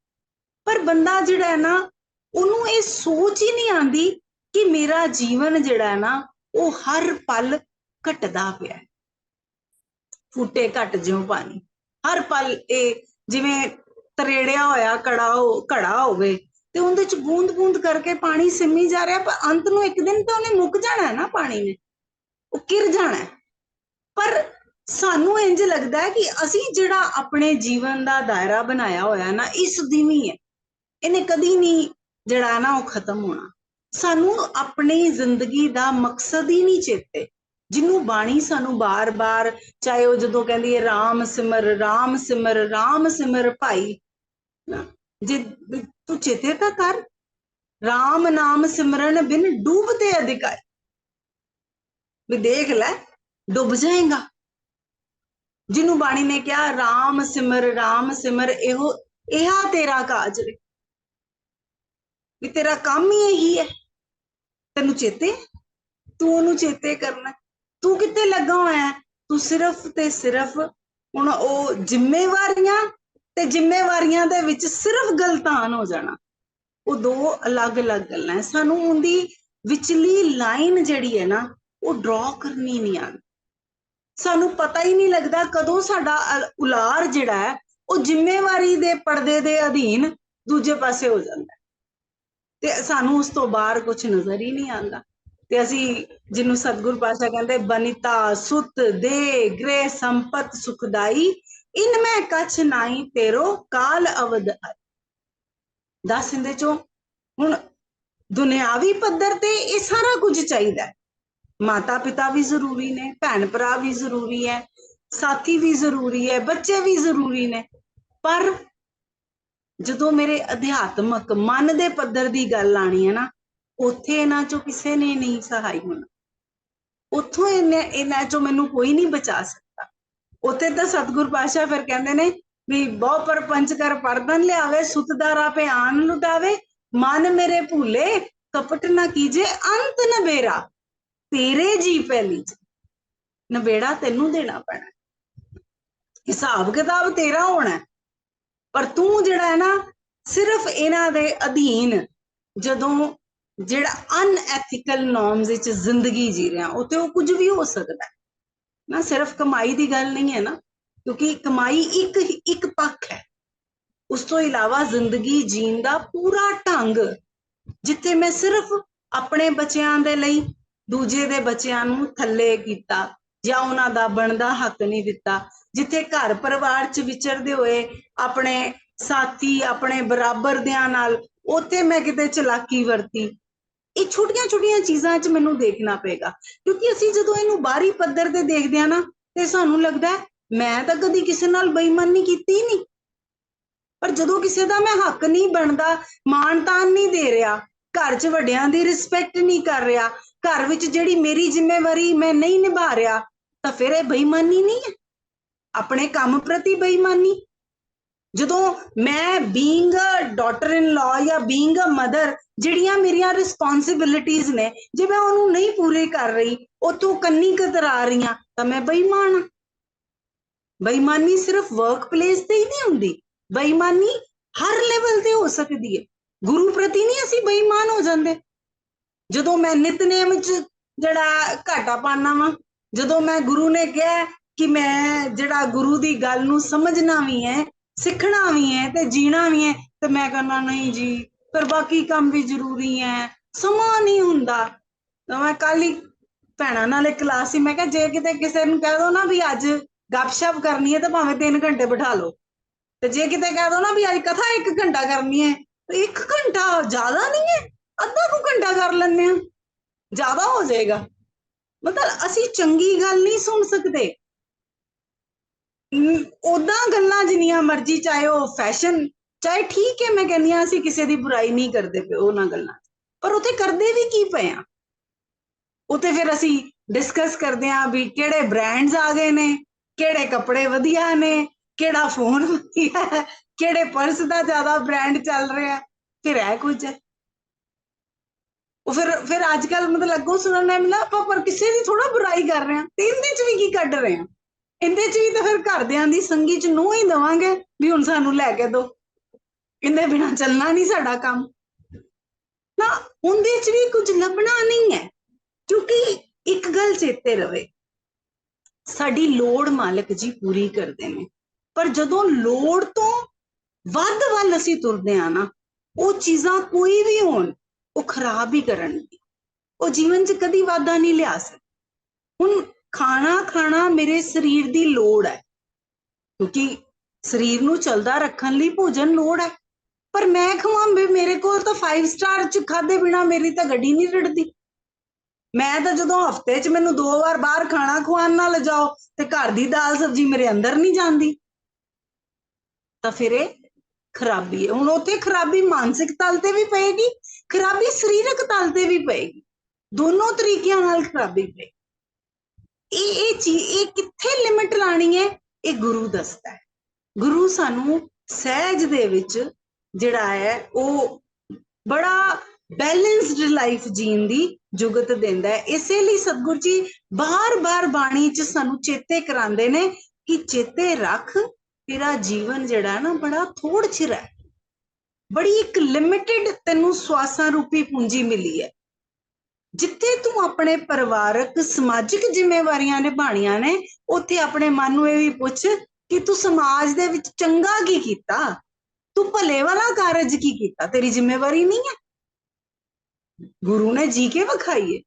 ਪਰ ਬੰਦਾ ਜਿਹੜਾ ਹੈ ਨਾ, ਉਹਨੂੰ ਇਹ ਸੋਚ ਹੀ ਨਹੀਂ ਆਂਦੀ ਕਿ ਮੇਰਾ ਜੀਵਨ ਜਿਹੜਾ ਹੈ ਨਾ, ਉਹ ਹਰ ਪਲ ਘਟਦਾ ਪਿਆ ਹੈ। ਫੂਟੇ ਘਟ ਜਿਉ ਪਾਣੀ, ਹਰ ਪਲ ਇਹ ਜਿਵੇਂ ਤਰੇੜਿਆ ਹੋਇਆ ਕੜਾ ਹੋ, ਘੜਾ ਹੋਵੇ ਤੇ ਉਹਦੇ ਚ ਬੂੰਦ ਬੂੰਦ ਕਰਕੇ ਪਾਣੀ ਸਿੰਮੀ ਜਾ ਰਿਹਾ, ਪਰ ਅੰਤ ਨੂੰ ਇੱਕ ਦਿਨ ਤਾਂ ਉਹਨੇ ਮੁੱਕ ਜਾਣਾ ਹੈ ਨਾ ਪਾਣੀ ਨੇ, ਉਹ ਕਿਰ ਜਾਣਾ ਪਰ ਸਾਨੂੰ ਇੰਜ ਲੱਗਦਾ ਹੈ ਕਿ ਅਸੀਂ ਜਿਹੜਾ ਆਪਣੇ ਜੀਵਨ ਦਾ ਦਾਇਰਾ ਬਣਾਇਆ ਹੋਇਆ ਨਾ, ਇਸ ਦਿਵੀ ਹੈ ਇਹਨੇ ਕਦੀ ਨਹੀਂ ਜਿਹੜਾ ਨਾ ਉਹ ਖਤਮ ਹੋਣਾ। ਸਾਨੂੰ ਆਪਣੀ ਜ਼ਿੰਦਗੀ ਦਾ ਮਕਸਦ ਹੀ ਨਹੀਂ ਚੇਤੇ। ਜਿਹਨੂੰ ਬਾਣੀ ਸਾਨੂੰ ਬਾਰ-ਬਾਰ, ਚਾਹੇ ਉਹ ਜਦੋਂ ਕਹਿੰਦੀ ਹੈ, ਰਾਮ ਸਿਮਰ ਰਾਮ ਸਿਮਰ ਰਾਮ ਸਿਮਰ ਭਾਈ ਨਾ ਜੇ ਤੂੰ ਚੇਤੇ ਤਾਂ ਕਰ, ਰਾਮ ਨਾਮ ਸਿਮਰਨ ਬਿਨ ਡੂਬਦੇ ਅਧਿਕਾਰ। ਵੀ ਦੇਖ ਲੈ, ਡੁੱਬ ਜਾਏਗਾ। ਜਿਹਨੂੰ ਬਾਣੀ ਨੇ ਕਿਹਾ, ਰਾਮ ਸਿਮਰ ਰਾਮ ਸਿਮਰ, ਇਹੋ, ਇਹਾ ਤੇਰਾ ਕਾਜ ਰੇ ਵੀ ਤੇਰਾ ਕੰਮ ਹੀ ਇਹੀ ਹੈ। ਤੈਨੂੰ ਚੇਤੇ ਤੂੰ ਉਹਨੂੰ ਚੇਤੇ ਕਰਨਾ। ਤੂੰ ਕਿੱਥੇ ਲੱਗਾ ਹੋਇਆ ਤੂੰ ਸਿਰਫ ਤੇ ਸਿਰਫ ਹੁਣ ਉਹ ਜ਼ਿੰਮੇਵਾਰੀਆਂ ਤੇ ਜ਼ਿੰਮੇਵਾਰੀਆਂ ਦੇ ਵਿੱਚ ਸਿਰਫ ਗਲਤਾਨ ਹੋ ਜਾਣਾ। ਉਹ ਦੋ ਅਲੱਗ-ਅਲੱਗ ਗੱਲਾਂ ਹੈ ਸਾਨੂੰ ਉਹਦੀ ਵਿਚਲੀ ਲਾਈਨ ਜਿਹੜੀ ਹੈ ਨਾ, ਉਹ ਡਰਾ ਕਰਨੀ ਨਹੀਂ ਆਉਂਦੀ। ਸਾਨੂੰ ਪਤਾ ਹੀ ਨਹੀਂ ਲੱਗਦਾ ਕਦੋਂ ਸਾਡਾ ਉਲਾਰ ਜਿਹੜਾ ਹੈ ਉਹ ਜ਼ਿੰਮੇਵਾਰੀ ਦੇ ਪਰਦੇ ਦੇ ਅਧੀਨ ਦੂਜੇ ਪਾਸੇ ਹੋ ਜਾਂਦਾ। ਤੇ ਸਾਨੂੰ ਉਸ ਤੋਂ ਬਾਹਰ ਕੁਝ ਨਜ਼ਰ ਹੀ ਨਹੀਂ ਆਉਂਦਾ। ਤੇ ਅਸੀਂ ਜਿਹਨੂੰ ਸਤਿਗੁਰ ਪਾਸ਼ਾ ਕਹਿੰਦੇ, ਬਨਿਤਾ, ਸੁਤ ਦੇ ਗ੍ਰੇ ਸੰਪਤ, ਸੁਖਦਾਈ ਇਨ ਮੈਂ ਕਛ ਨਾਈ ਤੇਰੋ ਕਾਲ ਅਵਧ ਆਈ। ਦਸ ਇਹਦੇ ਚੋਂ ਹੁਣ ਦੁਨਿਆਵੀ ਪੱਧਰ ਤੇ ਇਹ ਸਾਰਾ ਕੁਝ ਚਾਹੀਦਾ ਮਾਤਾ ਪਿਤਾ ਵੀ ਜ਼ਰੂਰੀ ਨੇ ਭੈਣ ਭਰਾ ਵੀ ਜ਼ਰੂਰੀ ਹੈ ਸਾਥੀ ਵੀ ਜ਼ਰੂਰੀ ਹੈ ਬੱਚੇ ਵੀ ਜ਼ਰੂਰੀ ਨੇ ਪਰ ਜਦੋਂ ਮੇਰੇ ਅਧਿਆਤਮਕ ਮਨ ਦੇ ਪੱਧਰ ਦੀ ਗੱਲ ਆਣੀ ਹੈ ਨਾ ਉੱਥੇ ਇਹਨਾਂ ਚੋਂ ਕਿਸੇ ਨੇ ਨਹੀਂ ਸਹਾਈ ਹੋਣਾ ਉੱਥੋਂ ਇਹਨਾਂ ਇਹਨਾਂ ਚੋਂ ਮੈਨੂੰ ਕੋਈ ਨਹੀਂ ਬਚਾ ਸਕਦਾ ਉੱਥੇ ਤਾਂ ਸਤਿਗੁਰ ਪਾਸ਼ਾ ਫਿਰ ਕਹਿੰਦੇ ਨੇ ਵੀ ਬਹੁ ਪਰਪੰਚ ਕਰ ਪਰਦਨ ਲਿਆਵੇ, ਸੁਤਦਾਰਾ ਪੇ ਆਨ ਲੁਟਾਵੇ, ਮਨ ਮੇਰੇ ਭੂਲੇ, ਕਪਟ ਨਾ ਕੀਜੇ, ਅੰਤ ਨਵੇਰਾ ਤੇਰੇ ਜੀ ਪਹਿਲੀ ਨਵੇੜਾ ਤੈਨੂੰ ਦੇਣਾ ਪੈਣਾ। ਹਿਸਾਬ ਕਿਤਾਬ ਤੇਰਾ ਹੋਣਾ। ਪਰ ਤੂੰ ਜਿਹੜਾ ਹੈ ਨਾ, ਸਿਰਫ ਇਹਨਾਂ ਦੇ ਅਧੀਨ ਜਦੋਂ ਜਿਹੜਾ ਅਨਐਥੀਕਲ ਨਾਰਮਸ ਵਿੱਚ ਜ਼ਿੰਦਗੀ ਜੀ ਰਿਹਾ, ਉੱਥੇ ਉਹ ਕੁਝ ਵੀ ਹੋ ਸਕਦਾ। ਹੈ ਨਾ ਸਿਰਫ ਕਮਾਈ ਦੀ ਗੱਲ ਨਹੀਂ ਹੈ ਨਾ, ਕਿਉਂਕਿ ਕਮਾਈ ਇੱਕ ਇੱਕ ਪੱਖ ਹੈ। ਉਸ ਤੋਂ ਇਲਾਵਾ ਜ਼ਿੰਦਗੀ ਜੀਣ ਦਾ ਪੂਰਾ ਢੰਗ, ਜਿੱਥੇ ਮੈਂ ਸਿਰਫ ਆਪਣੇ ਬੱਚਿਆਂ ਦੇ ਲਈ, ਦੂਜੇ ਦੇ ਬੱਚਿਆਂ ਨੂੰ ਥੱਲੇ ਕੀਤਾ, ਜਾਂ ਉਹਨਾਂ ਦਾ ਬਣਦਾ ਹੱਕ ਨਹੀਂ ਦਿੱਤਾ, ਜਿੱਥੇ ਘਰ ਪਰਿਵਾਰ ਚ ਵਿਚਰਦੇ ਹੋਏ ਆਪਣੇ ਸਾਥੀ, ਆਪਣੇ ਬਰਾਬਰਦਿਆਂ ਨਾਲ ਉੱਥੇ ਮੈਂ ਕਿਤੇ ਚਲਾਕੀ ਵਰਤੀ। ਇਹ ਛੋਟੀਆਂ ਛੋਟੀਆਂ ਚੀਜ਼ਾਂ 'ਚ ਮੈਨੂੰ ਦੇਖਣਾ ਪਏਗਾ। ਕਿਉਂਕਿ ਅਸੀਂ ਜਦੋਂ ਇਹਨੂੰ ਬਾਹਰੀ ਪੱਧਰ ਤੇ ਦੇਖਦੇ ਆ ਨਾ, ਤੇ ਸਾਨੂੰ ਲੱਗਦਾ ਮੈਂ ਤਾਂ ਕਦੀ ਕਿਸੇ ਨਾਲ ਬੇਈਮਾਨੀ ਕੀਤੀ ਹੀ ਨਹੀਂ। ਪਰ ਜਦੋਂ ਕਿਸੇ ਦਾ ਮੈਂ ਹੱਕ ਨਹੀਂ ਬਣਦਾ, ਮਾਣ ਤਾਣ ਨਹੀਂ ਦੇ ਰਿਹਾ, ਘਰ 'ਚ ਵੱਡਿਆਂ ਦੀ ਰਿਸਪੈਕਟ ਨਹੀਂ ਕਰ ਰਿਹਾ, ਘਰ ਵਿੱਚ ਜਿਹੜੀ ਮੇਰੀ ਜ਼ਿੰਮੇਵਾਰੀ ਮੈਂ ਨਹੀਂ ਨਿਭਾ ਰਿਹਾ, ਤਾਂ ਫਿਰ ਇਹ ਬੇਈਮਾਨੀ ਨਹੀਂ ਹੈ। ਆਪਣੇ ਕੰਮ ਪ੍ਰਤੀ ਬੇਈਮਾਨੀ ਜਦੋਂ ਮੈਂ ਬੀਇੰਗ ਅ ਡਾਟਰ ਇਨ ਲਾ ਜਾਂ ਬੀਇੰਗ ਅ ਮਦਰ ਜਿਹੜੀਆਂ ਮੇਰੀਆਂ ਰਿਸਪੌਂਸਿਬਿਲਿਟੀਆਂ ਨੇ, ਜੇ ਮੈਂ ਉਹਨੂੰ ਨਹੀਂ ਪੂਰੇ ਕਰ ਰਹੀ ਉਤੋਂ ਕੰਨੀ ਕਤਰਾ ਰਹੀਆਂ, ਤਾਂ ਮੈਂ ਬੇਈਮਾਨ ਹਾਂ। ਬੇਈਮਾਨੀ ਸਿਰਫ ਵਰਕ ਪਲੇਸ ਤੇ ਹੀ ਨਹੀਂ ਹੁੰਦੀ, ਬੇਈਮਾਨੀ ਹਰ ਲੈਵਲ ਤੇ ਹੋ ਸਕਦੀ ਹੈ। ਗੁਰੂ ਪ੍ਰਤੀ ਨਹੀਂ ਅਸੀਂ ਬੇਈਮਾਨ ਹੋ ਜਾਂਦੇ। ਜਦੋਂ ਮੈਂ ਨਿਤਨੇਮ ਚ ਜਿਹੜਾ ਘਾਟਾ ਪਾਣਾ ਵਾਂ, ਜਦੋਂ ਮੈਂ ਗੁਰੂ ਨੇ ਕਿਹਾ ਕਿ ਮੈਂ ਜਿਹੜਾ ਗੁਰੂ ਦੀ ਗੱਲ ਨੂੰ ਸਮਝਣਾ ਵੀ ਹੈ ਸਿੱਖਣਾ ਵੀ ਹੈ ਤੇ ਜੀਣਾ ਵੀ ਹੈ ਤੇ ਮੈਂ ਕਹਿੰਦਾ ਨਹੀਂ ਜੀ ਫਿਰ ਬਾਕੀ ਕੰਮ ਵੀ ਜ਼ਰੂਰੀ ਹੈ। ਸਮਾਂ ਨਹੀਂ ਹੁੰਦਾ। ਤਾਂ ਮੈਂ ਕੱਲ ਹੀ ਭੈਣਾਂ ਨਾਲ ਇੱਕ ਕਲਾਸ ਸੀ, ਮੈਂ ਕਿਹਾ ਜੇ ਕਿਤੇ ਕਿਸੇ ਨੂੰ ਕਹਿ ਦੋ ਨਾ ਵੀ ਅੱਜ ਗੱਪਸ਼ਪ ਕਰਨੀ ਹੈ ਤਾਂ ਭਾਵੇਂ 3 ਘੰਟੇ ਬਿਠਾ ਲਓ। ਤੇ ਜੇ ਕਿਤੇ ਕਹਿ ਦੋ ਨਾ ਵੀ ਅੱਜ ਕਥਾ 1 ਘੰਟਾ ਕਰਨੀ ਹੈ, ਤੇ 1 ਘੰਟਾ ਜ਼ਿਆਦਾ ਨਹੀਂ ਹੈ? ਅੱਧਾ ਕੁ ਘੰਟਾ ਕਰ ਲੈਂਦੇ ਆ ਜ਼ਿਆਦਾ ਹੋ ਜਾਏਗਾ। ਮਤਲਬ ਅਸੀਂ ਚੰਗੀ ਗੱਲ ਨਹੀਂ ਸੁਣ ਸਕਦੇ। ਉਦਾਂ ਗੱਲਾਂ ਜਿੰਨੀਆਂ ਮਰਜ਼ੀ, ਚਾਹੇ ਉਹ ਫੈਸ਼ਨ ਚਾਹੇ ਠੀਕ ਹੈ, ਮੈਂ ਕਹਿੰਦੀ ਹਾਂ, ਅਸੀਂ ਕਿਸੇ ਦੀ ਬੁਰਾਈ ਨਹੀਂ ਕਰਦੇ ਪਏ ਉਹਨਾਂ ਗੱਲਾਂ। ਪਰ ਉੱਥੇ ਕਰਦੇ ਵੀ ਕੀ ਪਏ ਆ? ਉੱਥੇ ਫਿਰ ਅਸੀਂ ਡਿਸਕਸ ਕਰਦੇ ਆ ਵੀ ਕਿਹੜੇ ਬ੍ਰਾਂਡਸ ਆ ਗਏ ਨੇ, ਕਿਹੜੇ ਕੱਪੜੇ ਵਧੀਆ ਨੇ, ਕਿਹੜਾ ਫੋਨ ਵਧੀਆ ਕਿਹੜੇ ਪਰਸ ਦਾ ਜ਼ਿਆਦਾ ਬ੍ਰਾਂਡ ਚੱਲ ਰਿਹਾ, ਫਿਰ ਇਹ ਕੁਝ ਉਹ ਫਿਰ ਫਿਰ ਅੱਜ ਕੱਲ ਮਤਲਬ ਅੱਗੋਂ ਸੁਣਨ ਨੂੰ ਮਿਲਾ ਆਪਾਂ ਪਰ ਕਿਸੇ ਦੀ ਥੋੜਾ ਬੁਰਾਈ ਕਰ ਰਹੇ ਹਾਂ, ਤੇ ਇਹਦੇ ਚ ਵੀ ਕੀ ਕੱਢ ਰਹੇ ਹਾਂ? ਇਹਦੇ ਚ ਵੀ ਤਾਂ ਫਿਰ ਘਰਦਿਆਂ ਦੀ ਸੰਗੀ ਚ ਨੂੰ ਹੀ ਦਵਾਂਗੇ ਵੀ ਹੁਣ ਸਾਨੂੰ ਲੈ ਕੇ ਦੋ। ਇਹਦੇ ਬਿਨਾ ਚੱਲਣਾ ਨਹੀਂ ਸਾਡਾ ਕੰਮ। ਨਾ ਉਹਦੇ ਚ ਵੀ ਕੁਝ ਲੱਭਣਾ ਨਹੀਂ ਹੈ, ਕਿਉਂਕਿ ਇੱਕ ਗੱਲ ਚੇਤੇ ਰਵੇ, ਸਾਡੀ ਲੋੜ ਮਾਲਕ ਜੀ ਪੂਰੀ ਕਰਦੇ ਨੇ। ਪਰ ਜਦੋਂ ਲੋੜ ਤੋਂ ਵੱਧ ਵੱਲ ਅਸੀਂ ਤੁਰਦੇ ਆ ਨਾ, ਉਹ ਚੀਜ਼ਾਂ ਕੋਈ ਵੀ ਹੋਣ, ਉਹ ਖਰਾਬ ਹੀ ਕਰਨਗੀ ਉਹ ਜੀਵਨ 'ਚ ਕਦੀ ਵਾਧਾ ਨਹੀਂ ਲਿਆ ਸਕਦੀ। ਹੁਣ ਖਾਣਾ ਖਾਣਾ ਮੇਰੇ ਸਰੀਰ ਦੀ ਲੋੜ ਹੈ। ਕਿਉਂਕਿ ਸਰੀਰ ਨੂੰ ਚਲਦਾ ਰੱਖਣ ਲਈ ਭੋਜਨ ਲੋੜ ਹੈ। ਪਰ ਮੈਂ ਖਵਾਂ ਵੀ ਮੇਰੇ ਕੋਲ ਤਾਂ 5 ਸਟਾਰ ਚ ਖਾਦੇ ਬਿਨਾ ਮੇਰੀ ਤਾਂ ਗੱਡੀ ਨਹੀਂ ਰੜਦੀ। ਮੈਂ ਤਾਂ ਜਦੋਂ ਹਫ਼ਤੇ 'ਚ ਮੈਨੂੰ ਦੋ ਵਾਰ ਬਾਹਰ ਖਾਣਾ ਖਵਾਉਣ ਨਾਲ ਜਾਓ ਤੇ ਘਰ ਦੀ ਦਾਲ ਸਬਜ਼ੀ ਮੇਰੇ ਅੰਦਰ ਨਹੀਂ ਜਾਂਦੀ। ਤਾਂ ਫਿਰ ਇਹ ਖਰਾਬੀ ਹੈ। ਹੁਣ ਉੱਥੇ ਖਰਾਬੀ ਮਾਨਸਿਕ ਤਲ ਤੇ ਵੀ ਪਏਗੀ, ਖਰਾਬੀ ਸਰੀਰਕ ਤਲ ਤੇ ਵੀ ਪਏਗੀ। ਦੋਨੋਂ ਤਰੀਕਿਆਂ ਨਾਲ ਖਰਾਬੀ ਪਏਗੀ। ਇਹ ਇਹ ਚੀਜ਼ ਇਹ ਕਿੱਥੇ ਲਿਮਿਟ ਲਾਣੀ ਹੈ? ਇਹ ਗੁਰੂ ਦੱਸਦਾ ਹੈ। ਗੁਰੂ ਸਾਨੂੰ ਸਹਿਜ ਦੇ ਵਿੱਚ ਜਿਹੜਾ ਹੈ, ਉਹ ਬੜਾ ਬੈਲੈਂਸਡ ਲਾਈਫ ਜੀਣ ਦੀ ਜੁਗਤ ਦਿੰਦਾ ਹੈ। ਇਸੇ ਲਈ ਸਤਿਗੁਰ ਜੀ ਬਾਰ-ਬਾਰ ਬਾਣੀ 'ਚ ਸਾਨੂੰ ਚੇਤੇ ਕਰਾਉਂਦੇ ਨੇ ਕਿ ਚੇਤੇ ਰੱਖ, ਤੇਰਾ ਜੀਵਨ ਜਿਹੜਾ ਨਾ, ਬੜਾ ਥੋੜ ਚਿਰ ਹੈ। ਬੜੀ ਇੱਕ ਲਿਮਿਟਿਡ ਤੈਨੂੰ ਸਵਾਸਾਂ ਰੂਪੀ ਪੂੰਜੀ ਮਿਲੀ ਹੈ। ਜਿੱਥੇ ਤੂੰ ਆਪਣੇ ਪਰਿਵਾਰਕ, ਸਮਾਜਿਕ ਜ਼ਿੰਮੇਵਾਰੀਆਂ ਨਿਭਾਣੀਆਂ ਨੇ, ਉੱਥੇ ਆਪਣੇ ਮਨ ਨੂੰ ਇਹ ਵੀ ਪੁੱਛ ਕਿ ਤੂੰ ਸਮਾਜ ਦੇ ਵਿੱਚ ਚੰਗਾ ਕੀ ਕੀਤਾ? ਤੂੰ ਭਲੇ ਵਾਲਾ ਕਾਰਜ ਕੀ ਕੀਤਾ? ਤੇਰੀ ਜ਼ਿੰਮੇਵਾਰੀ ਨਹੀਂ ਹੈ। ਗੁਰੂ ਨੇ ਜੀ ਕੇ ਵਿਖਾਈ ਹੈ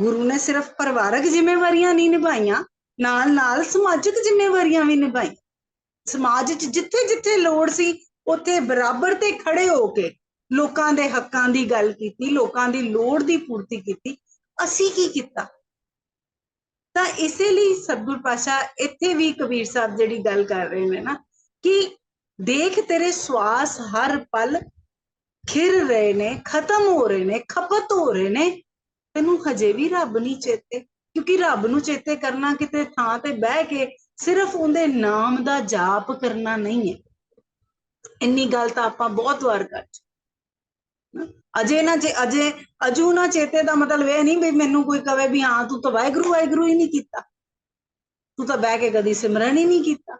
ਗੁਰੂ ਨੇ ਸਿਰਫ ਪਰਿਵਾਰਕ ਜ਼ਿੰਮੇਵਾਰੀਆਂ ਨਹੀਂ ਨਿਭਾਈਆਂ ਨਾਲ ਨਾਲ ਸਮਾਜਿਕ ਜ਼ਿੰਮੇਵਾਰੀਆਂ ਵੀ ਨਿਭਾਈਆਂ। ਸਮਾਜ 'ਚ ਜਿੱਥੇ ਜਿੱਥੇ ਲੋੜ ਸੀ, ਉੱਥੇ ਬਰਾਬਰ ਤੇ ਖੜੇ ਹੋ ਕੇ ਲੋਕਾਂ ਦੇ ਹੱਕਾਂ ਦੀ ਗੱਲ ਕੀਤੀ, ਲੋਕਾਂ ਦੀ ਲੋੜ ਦੀ ਪੂਰਤੀ ਕੀਤੀ, ਅਸੀਂ ਕੀ ਕੀਤਾ? ਤਾਂ ਇਸੇ ਲਈ ਸਤਿਗੁਰ ਪਾਸ਼ਾ ਇੱਥੇ ਵੀ ਕਬੀਰ ਸਾਹਿਬ ਜਿਹੜੀ ਗੱਲ ਕਰ ਰਹੇ ਨੇ ਨਾ, ਕਿ ਦੇਖ ਤੇਰੇ ਸਵਾਸ ਹਰ ਪਲ ਖਿਰ ਰਹੇ ਨੇ, ਖਤਮ ਹੋ ਰਹੇ ਨੇ, ਖਪਤ ਹੋ ਰਹੇ ਨੇ, ਤੈਨੂੰ ਹਜੇ ਵੀ ਰੱਬ ਨਹੀਂ ਚੇਤੇ, ਕਿਉਂਕਿ ਰੱਬ ਨੂੰ ਚੇਤੇ ਕਰਨਾ ਕਿਤੇ ਥਾਂ ਤੇ ਬਹਿ ਕੇ ਸਿਰਫ ਉਹਦੇ ਨਾਮ ਦਾ ਜਾਪ ਕਰਨਾ ਨਹੀਂ ਹੈ। ਇੰਨੀ ਗੱਲ ਤਾਂ ਆਪਾਂ ਬਹੁਤ ਵਾਰ ਕਰ ਚੁੱਕੇ ਅਜੇ ਨਾ ਜੇ, ਅਜੇ, ਅਜੂ ਨਾ ਚੇਤੇ ਦਾ ਮਤਲਬ ਇਹ ਨਹੀਂ ਵੀ ਮੈਨੂੰ ਕੋਈ ਕਵੇ ਵੀ ਹਾਂ ਤੂੰ ਤਾਂ ਵਾਹਿਗੁਰੂ ਵਾਹਿਗੁਰੂ ਹੀ ਨਹੀਂ ਕੀਤਾ। ਤੂੰ ਤਾਂ ਬਹਿ ਕੇ ਕਦੀ ਸਿਮਰਨ ਹੀ ਨਹੀਂ ਕੀਤਾ।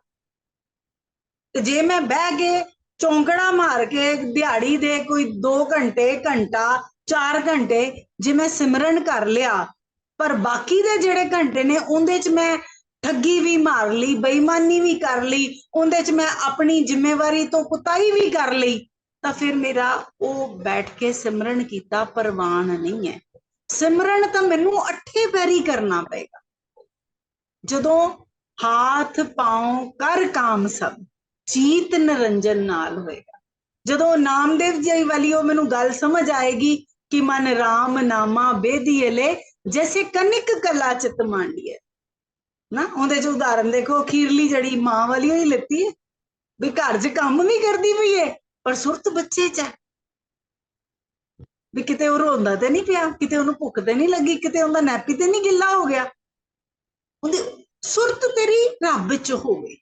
ਤੇ ਜੇ ਮੈਂ ਬਹਿ ਕੇ ਚੌਂਕੜਾ ਮਾਰ ਕੇ ਦਿਹਾੜੀ ਦੇ ਕੋਈ 2 ਘੰਟੇ, ਘੰਟਾ 4 ਘੰਟੇ ਜੇ ਮੈਂ ਸਿਮਰਨ ਕਰ ਲਿਆ, ਪਰ ਬਾਕੀ ਦੇ ਜਿਹੜੇ ਘੰਟੇ ਨੇ ਉਹਦੇ 'ਚ ਮੈਂ ਠੱਗੀ ਵੀ ਮਾਰ ਲਈ, ਬੇਈਮਾਨੀ ਵੀ ਕਰ ਲਈ, ਉਹਦੇ 'ਚ ਮੈਂ ਆਪਣੀ ਜ਼ਿੰਮੇਵਾਰੀ ਤੋਂ ਕੁਤਾਈ ਵੀ ਕਰ ਲਈ ਤਾਂ ਫਿਰ ਮੇਰਾ ਉਹ ਬੈਠ ਕੇ ਸਿਮਰਨ ਕੀਤਾ, ਪ੍ਰਵਾਨ ਨਹੀਂ ਹੈ। ਸਿਮਰਨ ਤਾਂ ਮੈਨੂੰ ਅੱਠੇ ਪੈਰੀ ਕਰਨਾ ਪਏਗਾ। ਜਦੋਂ ਹਾਥ ਪਾਉ ਕਰ ਕਾਮ ਸਭ, ਚੀਤ ਨਿਰੰਜਨ ਨਾਲ ਹੋਏਗਾ। ਜਦੋਂ ਨਾਮਦੇਵ ਜੀ ਵਾਲੀ ਉਹ ਮੈਨੂੰ ਗੱਲ ਸਮਝ ਆਏਗੀ ਕਿ ਮਨ RAM ਨਾਮਾ ਬੇਦੀਲੇ ਜੈਸੇ ਕਨਿਕ ਕਲਾ ਚਿਤ ਮਾਂਡੀਏ ਨਾ, ਉਹਦੇ ਚ ਉਦਾਹਰਨ ਦੇਖੋ, ਅਖੀਰਲੀ ਜਿਹੜੀ ਮਾਂ ਵਾਲੀ ਹੋਈ ਲੱਤੀ ਹੈ ਵੀ ਘਰ 'ਚ ਕੰਮ ਵੀ ਕਰਦੀ ਪਈ ਹੈ ਪਰ ਸੁਰਤ ਬੱਚੇ 'ਚ ਹੈ। ਵੀ ਕਿਤੇ ਉਹ ਰੋਂਦਾ ਤੇ ਨਹੀਂ ਪਿਆ, ਕਿਤੇ ਉਹਨੂੰ ਭੁੱਖ ਤੇ ਨਹੀਂ ਲੱਗੀ, ਕਿਤੇ ਉਹਦਾ ਨੈਪੀ ਤੇ ਨਹੀਂ ਗਿੱਲਾ ਹੋ ਗਿਆ। ਉਹਦੀ ਸੁਰਤ ਤੇਰੀ ਰੱਬ 'ਚ ਹੋਵੇ।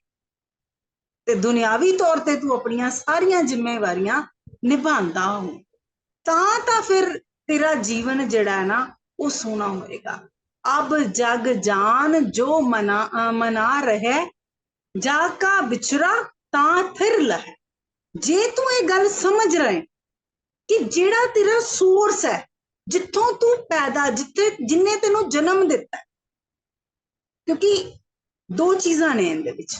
ਤੇ ਦੁਨਿਆਵੀ ਤੌਰ ਤੇ ਤੂੰ ਆਪਣੀਆਂ ਸਾਰੀਆਂ ਜ਼ਿੰਮੇਵਾਰੀਆਂ ਨਿਭਾਉਂਦਾ ਹੋ। ਤਾਂ ਤਾਂ ਫਿਰ ਤੇਰਾ ਜੀਵਨ ਜਿਹੜਾ ਹੈ ਨਾ, ਉਹ ਸੋਹਣਾ ਹੋਏਗਾ। ਅਬ ਜਗ ਜਾਨ ਜੋ ਮਨਾ ਮਨਾ ਰਹੇ, ਜਾ ਕਾ ਵਿਚਰਾ ਤਾਂ ਥਿਰ ਲਹਿ। ਜੇ ਤੂੰ ਇਹ ਗੱਲ ਸਮਝ ਰਹੇ ਕਿ ਜਿਹੜਾ ਤੇਰਾ ਸੋਰਸ ਹੈ, ਜਿੱਥੋਂ ਤੂੰ ਪੈਦਾ, ਜਿੱਥੇ, ਜਿੰਨੇ ਤੈਨੂੰ ਜਨਮ ਦਿੱਤਾ ਕਿਉਂਕਿ ਦੋ ਚੀਜ਼ਾਂ ਨੇ ਇਹਦੇ ਵਿੱਚ।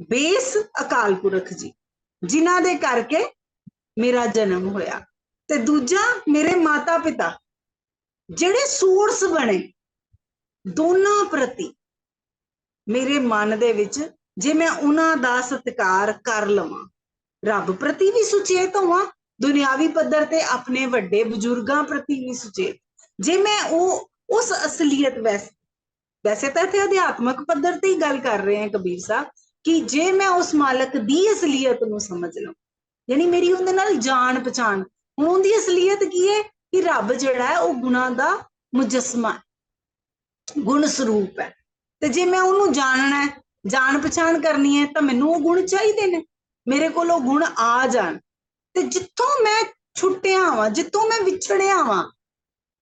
ਬੇਸ ਅਕਾਲ ਪੁਰਖ ਜੀ, ਜਿਨ੍ਹਾਂ ਦੇ ਕਰਕੇ ਮੇਰਾ ਜਨਮ ਹੋਇਆ। ਤੇ ਦੂਜਾ, ਮੇਰੇ ਮਾਤਾ ਪਿਤਾ ਜਿਹੜੇ ਸੋਰਸ ਬਣੇ, ਦੋਨਾਂ ਪ੍ਰਤੀ ਮੇਰੇ ਮਨ ਦੇ ਵਿੱਚ, ਜੇ ਮੈਂ ਉਹਨਾਂ ਦਾ ਸਤਿਕਾਰ ਕਰ ਲਵਾਂ ਰੱਬ ਪ੍ਰਤੀ ਵੀ ਸੁਚੇਤ ਹੋਵਾਂ, ਦੁਨਿਆਵੀ ਪੱਧਰ ਤੇ ਆਪਣੇ ਵੱਡੇ ਬਜ਼ੁਰਗਾਂ ਪ੍ਰਤੀ ਵੀ ਸੁਚੇਤ। ਜੇ ਮੈਂ ਉਹ, ਉਸ ਅਸਲੀਅਤ ਵੈਸੇ ਵੈਸੇ ਤਾਂ ਇੱਥੇ ਅਧਿਆਤਮਕ ਪੱਧਰ ਤੇ ਹੀ ਗੱਲ ਕਰ ਰਹੇ ਹਾਂ ਕਬੀਰ ਸਾਹਿਬ, ਕਿ ਜੇ ਮੈਂ ਉਸ ਮਾਲਕ ਦੀ ਅਸਲੀਅਤ ਨੂੰ ਸਮਝ ਲਵਾਂ, ਯਾਨੀ ਮੇਰੀ ਉਹਦੇ ਨਾਲ ਜਾਣ ਪਛਾਣ, ਹੁਣ ਉਹਦੀ ਅਸਲੀਅਤ ਕੀ ਹੈ? ਕਿ ਰੱਬ ਜਿਹੜਾ ਹੈ ਉਹ ਗੁਣਾ ਦਾ ਮੁਜਸਮਾ ਗੁਣ ਸਰੂਪ ਹੈ। ਤੇ ਜੇ ਮੈਂ ਉਹਨੂੰ ਜਾਣਨਾ ਹੈ, ਜਾਣ ਪਛਾਣ ਕਰਨੀ ਹੈ, ਤਾਂ ਮੈਨੂੰ ਉਹ ਗੁਣ ਚਾਹੀਦੇ ਨੇ। ਮੇਰੇ ਕੋਲ ਉਹ ਗੁਣ ਆ ਜਾਣ। ਤੇ ਜਿੱਥੋਂ ਮੈਂ ਛੁੱਟਿਆ ਵਾਂ, ਜਿੱਥੋਂ ਮੈਂ ਵਿਛੜਿਆ ਵਾਂ,